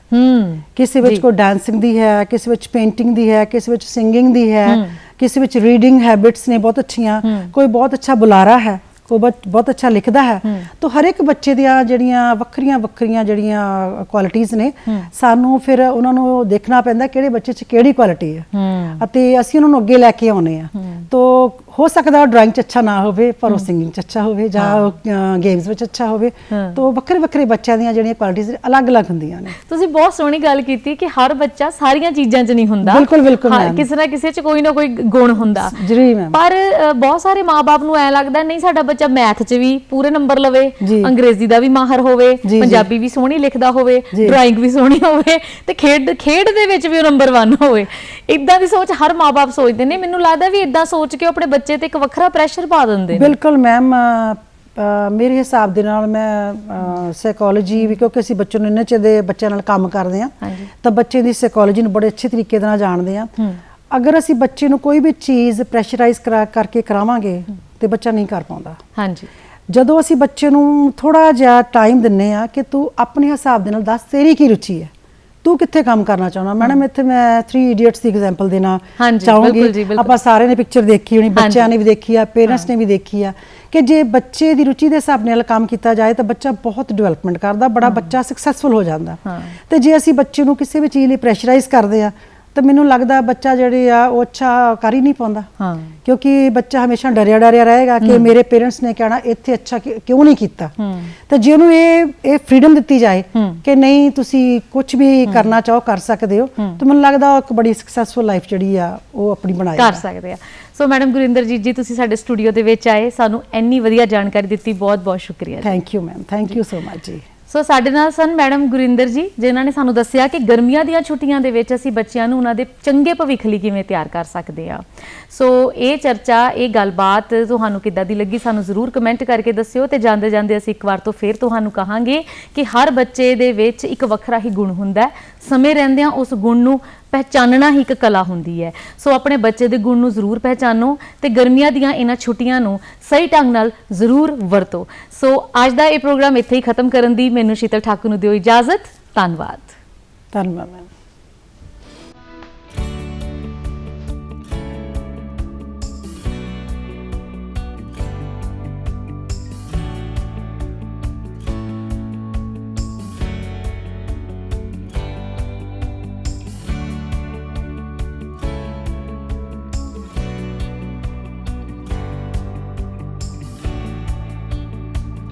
ਕਿਸੇ ਵਿੱਚ। ਕੋਈ ਡਾਂਸਿੰਗ ਦੀ ਹੈ ਕਿਸੇ ਵਿੱਚ ਪੇਂਟਿੰਗ ਦੀ ਹੈ ਕਿਸੇ ਵਿੱਚ ਸਿੰਗਿੰਗ ਦੀ ਹੂੰ। ਕਿਸੇ ਵਿੱਚ ਰੀਡਿੰਗ ਹੈਬਿਟਸ ਨੇ ਬਹੁਤ ਅੱਛੀਆਂ। ਕੋਈ ਬਹੁਤ ਅੱਛਾ ਬੁਲਾਰਾ ਹੈ ਕੋਈ ਬਹੁਤ ਬਹੁਤ ਅੱਛਾ ਲਿਖਦਾ ਹੈ। ਤਾਂ ਹਰ ਇੱਕ ਬੱਚੇ ਦੀਆਂ ਜਿਹੜੀਆਂ ਵੱਖਰੀਆਂ ਵੱਖਰੀਆਂ ਜਿਹੜੀਆਂ ਕੁਆਲਿਟੀਆਂ ਨੇ। ਸਾਨੂੰ ਫਿਰ ਉਹਨਾਂ ਨੂੰ ਦੇਖਣਾ ਪੈਂਦਾ ਕਿਹੜੇ ਬੱਚੇ 'ਚ ਕਿਹੜੀ ਕੁਆਲਿਟੀ ਹੈ ਅਤੇ ਅਸੀਂ ਉਹਨਾਂ ਨੂੰ ਅੱਗੇ ਲੈ ਕੇ ਆਉਨੇ ਆ। ਤੋ ਹੋ ਸਕਦਾ ਉਹ ਡਰਾਇੰਗ ਚ ਅੱਛਾ ਨਾ ਹੋਵੇ ਪਰ ਉਹ ਸਿੰਗਿੰਗ ਚ ਅੱਛਾ ਹੋਵੇ ਜਾਂ ਗੇਮਸ ਵਿੱਚ ਅੱਛਾ ਹੋਵੇ। ਤਾਂ ਵੱਖਰੇ ਵੱਖਰੇ ਬੱਚਿਆਂ ਦੀਆਂ ਜਿਹੜੀਆਂ ਕੁਆਲਿਟੀਆਂ ਅਲੱਗ-ਅਲੱਗ ਹੁੰਦੀਆਂ ਨੇ ਤੁਸੀਂ ਬਹੁਤ ਸੋਹਣੀ ਗੱਲ ਕੀਤੀ ਕਿ ਹਰ ਬੱਚਾ ਸਾਰੀਆਂ ਚੀਜ਼ਾਂ 'ਚ ਨਹੀਂ ਹੁੰਦਾ ਬਿਲਕੁਲ, ਬਿਲਕੁਲ ਹਾਂ, ma'am। ਕਿਸੇ ਨਾ ਕਿਸੇ 'ਚ ਕੋਈ ਨਾ ਕੋਈ ਗੁਣ ਹੁੰਦਾ ਜ਼ਰੂਰੀ ਮੈਮ ਪਰ ਬਹੁਤ ਸਾਰੇ ਮਾਪੇ ਨੂੰ ਐ ਲੱਗਦਾ ਨਹੀਂ ਸਾਡਾ ਬੱਚਾ ਮੈਥ 'ਚ ਵੀ ਪੂਰੇ ਨੰਬਰ ਲਵੇ ਜੀ। ਅੰਗਰੇਜ਼ੀ ਦਾ ਵੀ ਮਾਹਰ ਹੋਵੇ ਜੀ। ਪੰਜਾਬੀ ਵੀ ਸੋਹਣੀ ਲਿਖਦਾ ਹੋਵੇ ਜੀ। ਡਰਾਇੰਗ ਵੀ ਸੋਹਣੀ ਹੋਵੇ ਤੇ ਖੇਡ ਖੇਡ ਦੇ ਵਿੱਚ ਵੀ ਉਹ ਨੰਬਰ 1 ਹੋਵੇ ਇਦਾਂ ਦੀ ਸੋਚ ਹਰ ਮਾਪੇ ਸੋਚਦੇ ਨੇ ਮੈਨੂੰ ਲੱਗਦਾ ਵੀ ਇਦਾਂ ਸੋਚ ਕੇ ਆਪਣੇ ਬੱਚੇ ਤੇ ਇੱਕ ਵੱਖਰਾ ਪ੍ਰੈਸ਼ਰ ਪਾ ਦਿੰਦੇ ਨੇ। ਬਿਲਕੁਲ ਮੈਮ ਮੇਰੇ ਹਿਸਾਬ ਦੇ ਨਾਲ ਮੈਂ ਸਾਈਕੋਲੋਜੀ ਵੀ ਕਿਉਂਕਿ ਅਸੀਂ ਬੱਚੇ ਨੂੰ ਇੰਨੇ ਚਿਰ ਦੇ ਬੱਚਿਆਂ ਨਾਲ ਕੰਮ ਕਰਦੇ ਆ। ਤਾਂ ਬੱਚੇ ਦੀ ਸਾਈਕੋਲੋਜੀ ਨੂੰ ਬੜੇ ਅੱਛੇ ਤਰੀਕੇ ਨਾਲ ਜਾਣਦੇ ਆ। ਅਗਰ ਅਸੀਂ ਬੱਚੇ ਨੂੰ ਕੋਈ ਵੀ ਚੀਜ਼ ਪ੍ਰੈਸ਼ਰਾਈਜ਼ ਕਰਾ ਕਰਕੇ ਕਰਾਵਾਂਗੇ ਤੇ ਬੱਚਾ ਨਹੀਂ ਕਰ ਪਾਉਂਦਾ। ਹਾਂਜੀ। ਜਦੋਂ ਅਸੀਂ ਬੱਚੇ ਨੂੰ ਥੋੜਾ ਜਿਹਾ ਟਾਈਮ ਦਿੰਨੇ ਆ ਕਿ ਤੂੰ ਆਪਣੇ ਹਿਸਾਬ ਦੇ ਨਾਲ ਦੱਸ ਤੇਰੀ ਕੀ ਰੁਚੀ ਹੈ? ਤੂੰ ਕਿੱਥੇ ਕੰਮ ਕਰਨਾ ਚਾਹੁੰਦਾ ਮੈਡਮ ਇੱਥੇ ਮੈਂ 3 ਇਡੀਅਟਸ ਦੀ ਐਗਜ਼ਾਮਪਲ ਦੇਣਾ ਹਾਂਜੀ, ਚਾਹੂੰਗੀ ਬਿਲਕੁਲ ਜੀ, ਬਿਲਕੁਲ। ਆਪਾਂ ਸਾਰਿਆਂ ਨੇ ਪਿਕਚਰ ਦੇਖੀ ਹੋਣੀ ਬੱਚਿਆਂ। ਨੇ ਵੀ ਦੇਖੀ ਆ ਪੇਰੈਂਟਸ ਨੇ ਵੀ ਦੇਖੀ ਆ ਕਿ ਜੇ ਬੱਚੇ ਦੀ ਰੁਚੀ ਦੇ ਹਿਸਾਬ ਨਾਲ ਕੰਮ ਕੀਤਾ ਜਾਏ ਤਾਂ ਬੱਚਾ ਬਹੁਤ ਡਿਵੈਲਪਮੈਂਟ ਕਰਦਾ ਬੜਾ ਬੱਚਾ ਸਕਸੈਸਫੁਲ ਹੋ ਜਾਂਦਾ। ਤੇ ਜੇ ਅਸੀਂ ਬੱਚੇ ਨੂੰ ਕਿਸੇ ਵੀ ਚੀਜ਼ ਲਈ ਪ੍ਰੈਸ਼ਰਾਈਜ਼ ਕਰਦੇ ਆ ਤਾਂ ਮੈਨੂੰ ਲੱਗਦਾ ਬੱਚਾ ਜਿਹੜੇ ਆ ਉਹ ਅੱਛਾ ਕਰ ਹੀ ਨਹੀਂ ਪਾਉਂਦਾ। ਹਾਂ। ਕਿਉਂਕਿ ਬੱਚਾ ਹਮੇਸ਼ਾ ਡਰਿਆ ਡਰਿਆ ਰਹੇਗਾ ਕਿ ਮੇਰੇ ਪੇਰੈਂਟਸ ਨੇ ਕਹਿਣਾ ਇੱਥੇ ਅੱਛਾ ਕਿਉਂ ਨਹੀਂ ਕੀਤਾ। ਤਾਂ ਜੇ ਉਹਨੂੰ ਇਹ ਇਹ ਫ੍ਰੀडम ਦਿੱਤੀ ਜਾਏ। ਕਿ ਨਹੀਂ ਤੁਸੀਂ ਕੁਝ ਵੀ ਕਰਨਾ ਚਾਹੋ ਕਰ ਸਕਦੇ ਹੋ। ਤਾਂ ਮੈਨੂੰ ਲੱਗਦਾ ਉਹ ਇੱਕ ਬੜੀ ਸਕਸੈਸਫੁਲ ਲਾਈਫ ਜਿਹੜੀ ਆ ਉਹ ਆਪਣੀ ਬਣਾਏਗਾ। ਕਰ ਸਕਦੇ ਆ। ਸੋ ਮੈਡਮ ਗੁਰਿੰਦਰ ਜੀ ਜੀ ਤੁਸੀਂ ਸਾਡੇ ਸਟੂਡੀਓ ਦੇ ਵਿੱਚ ਆਏ। ਸਾਨੂੰ ਇੰਨੀ ਵਧੀਆ ਜਾਣਕਾਰੀ ਦਿੱਤੀ। ਬਹੁਤ ਬਹੁਤ ਸ਼ੁਕਰੀਆ thank you ma'am thank you so much ਜੀ। ਸੋ ਸਾਡੇ ਨਾਲ ਸਨ ਮੈਡਮ ਗੁਰਿੰਦਰ ਜੀ, ਜਿਨ੍ਹਾਂ ਨੇ ਸਾਨੂੰ ਦੱਸਿਆ ਕਿ ਗਰਮੀਆਂ ਦੀਆਂ ਛੁੱਟੀਆਂ ਦੇ ਵਿੱਚ ਅਸੀਂ ਬੱਚਿਆਂ ਨੂੰ ਉਹਨਾਂ ਦੇ ਚੰਗੇ ਭਵਿੱਖ ਲਈ ਕਿਵੇਂ ਤਿਆਰ ਕਰ ਸਕਦੇ ਆ ਸੋ ਇਹ ਚਰਚਾ, ਇਹ ਗੱਲਬਾਤ ਤੁਹਾਨੂੰ ਕਿੱਦਾਂ ਦੀ ਲੱਗੀ ਸਾਨੂੰ ਜ਼ਰੂਰ ਕਮੈਂਟ ਕਰਕੇ ਦੱਸਿਓ ਤੇ ਜਾਂਦੇ ਜਾਂਦੇ ਅਸੀਂ ਇੱਕ ਵਾਰ ਤੋਂ ਫੇਰ ਤੁਹਾਨੂੰ ਕਹਾਂਗੇ ਕਿ ਹਰ ਬੱਚੇ ਦੇ ਵਿੱਚ ਇੱਕ ਵੱਖਰਾ ਹੀ ਗੁਣ ਹੁੰਦਾ ਸਮੇਂ ਰਹਿੰਦਿਆਂ ਉਸ ਗੁਣ ਨੂੰ ਪਹਿਚਾਨਣਾ ਹੀ ਇੱਕ ਕਲਾ ਹੁੰਦੀ ਹੈ। ਸੋ ਆਪਣੇ ਬੱਚੇ ਦੇ ਗੁਣ ਨੂੰ ਜ਼ਰੂਰ ਪਹਿਚਾਨੋ ਤੇ ਗਰਮੀਆਂ ਦੀਆਂ ਇਹਨਾਂ ਛੁੱਟੀਆਂ ਨੂੰ ਸਹੀ ਢੰਗ ਨਾਲ ਜ਼ਰੂਰ ਵਰਤੋ। ਸੋ ਅੱਜ ਦਾ ਇਹ ਪ੍ਰੋਗਰਾਮ ਇੱਥੇ ਹੀ ਖਤਮ ਕਰਨ ਦੀ ਮੈਨੂੰ ਸ਼ੀਤਲ ਠਾਕੁਰ ਨੂੰ ਦਿਓ ਇਜਾਜ਼ਤ। ਧੰਨਵਾਦ। ਧੰਨਵਾਦ ਮੈਮ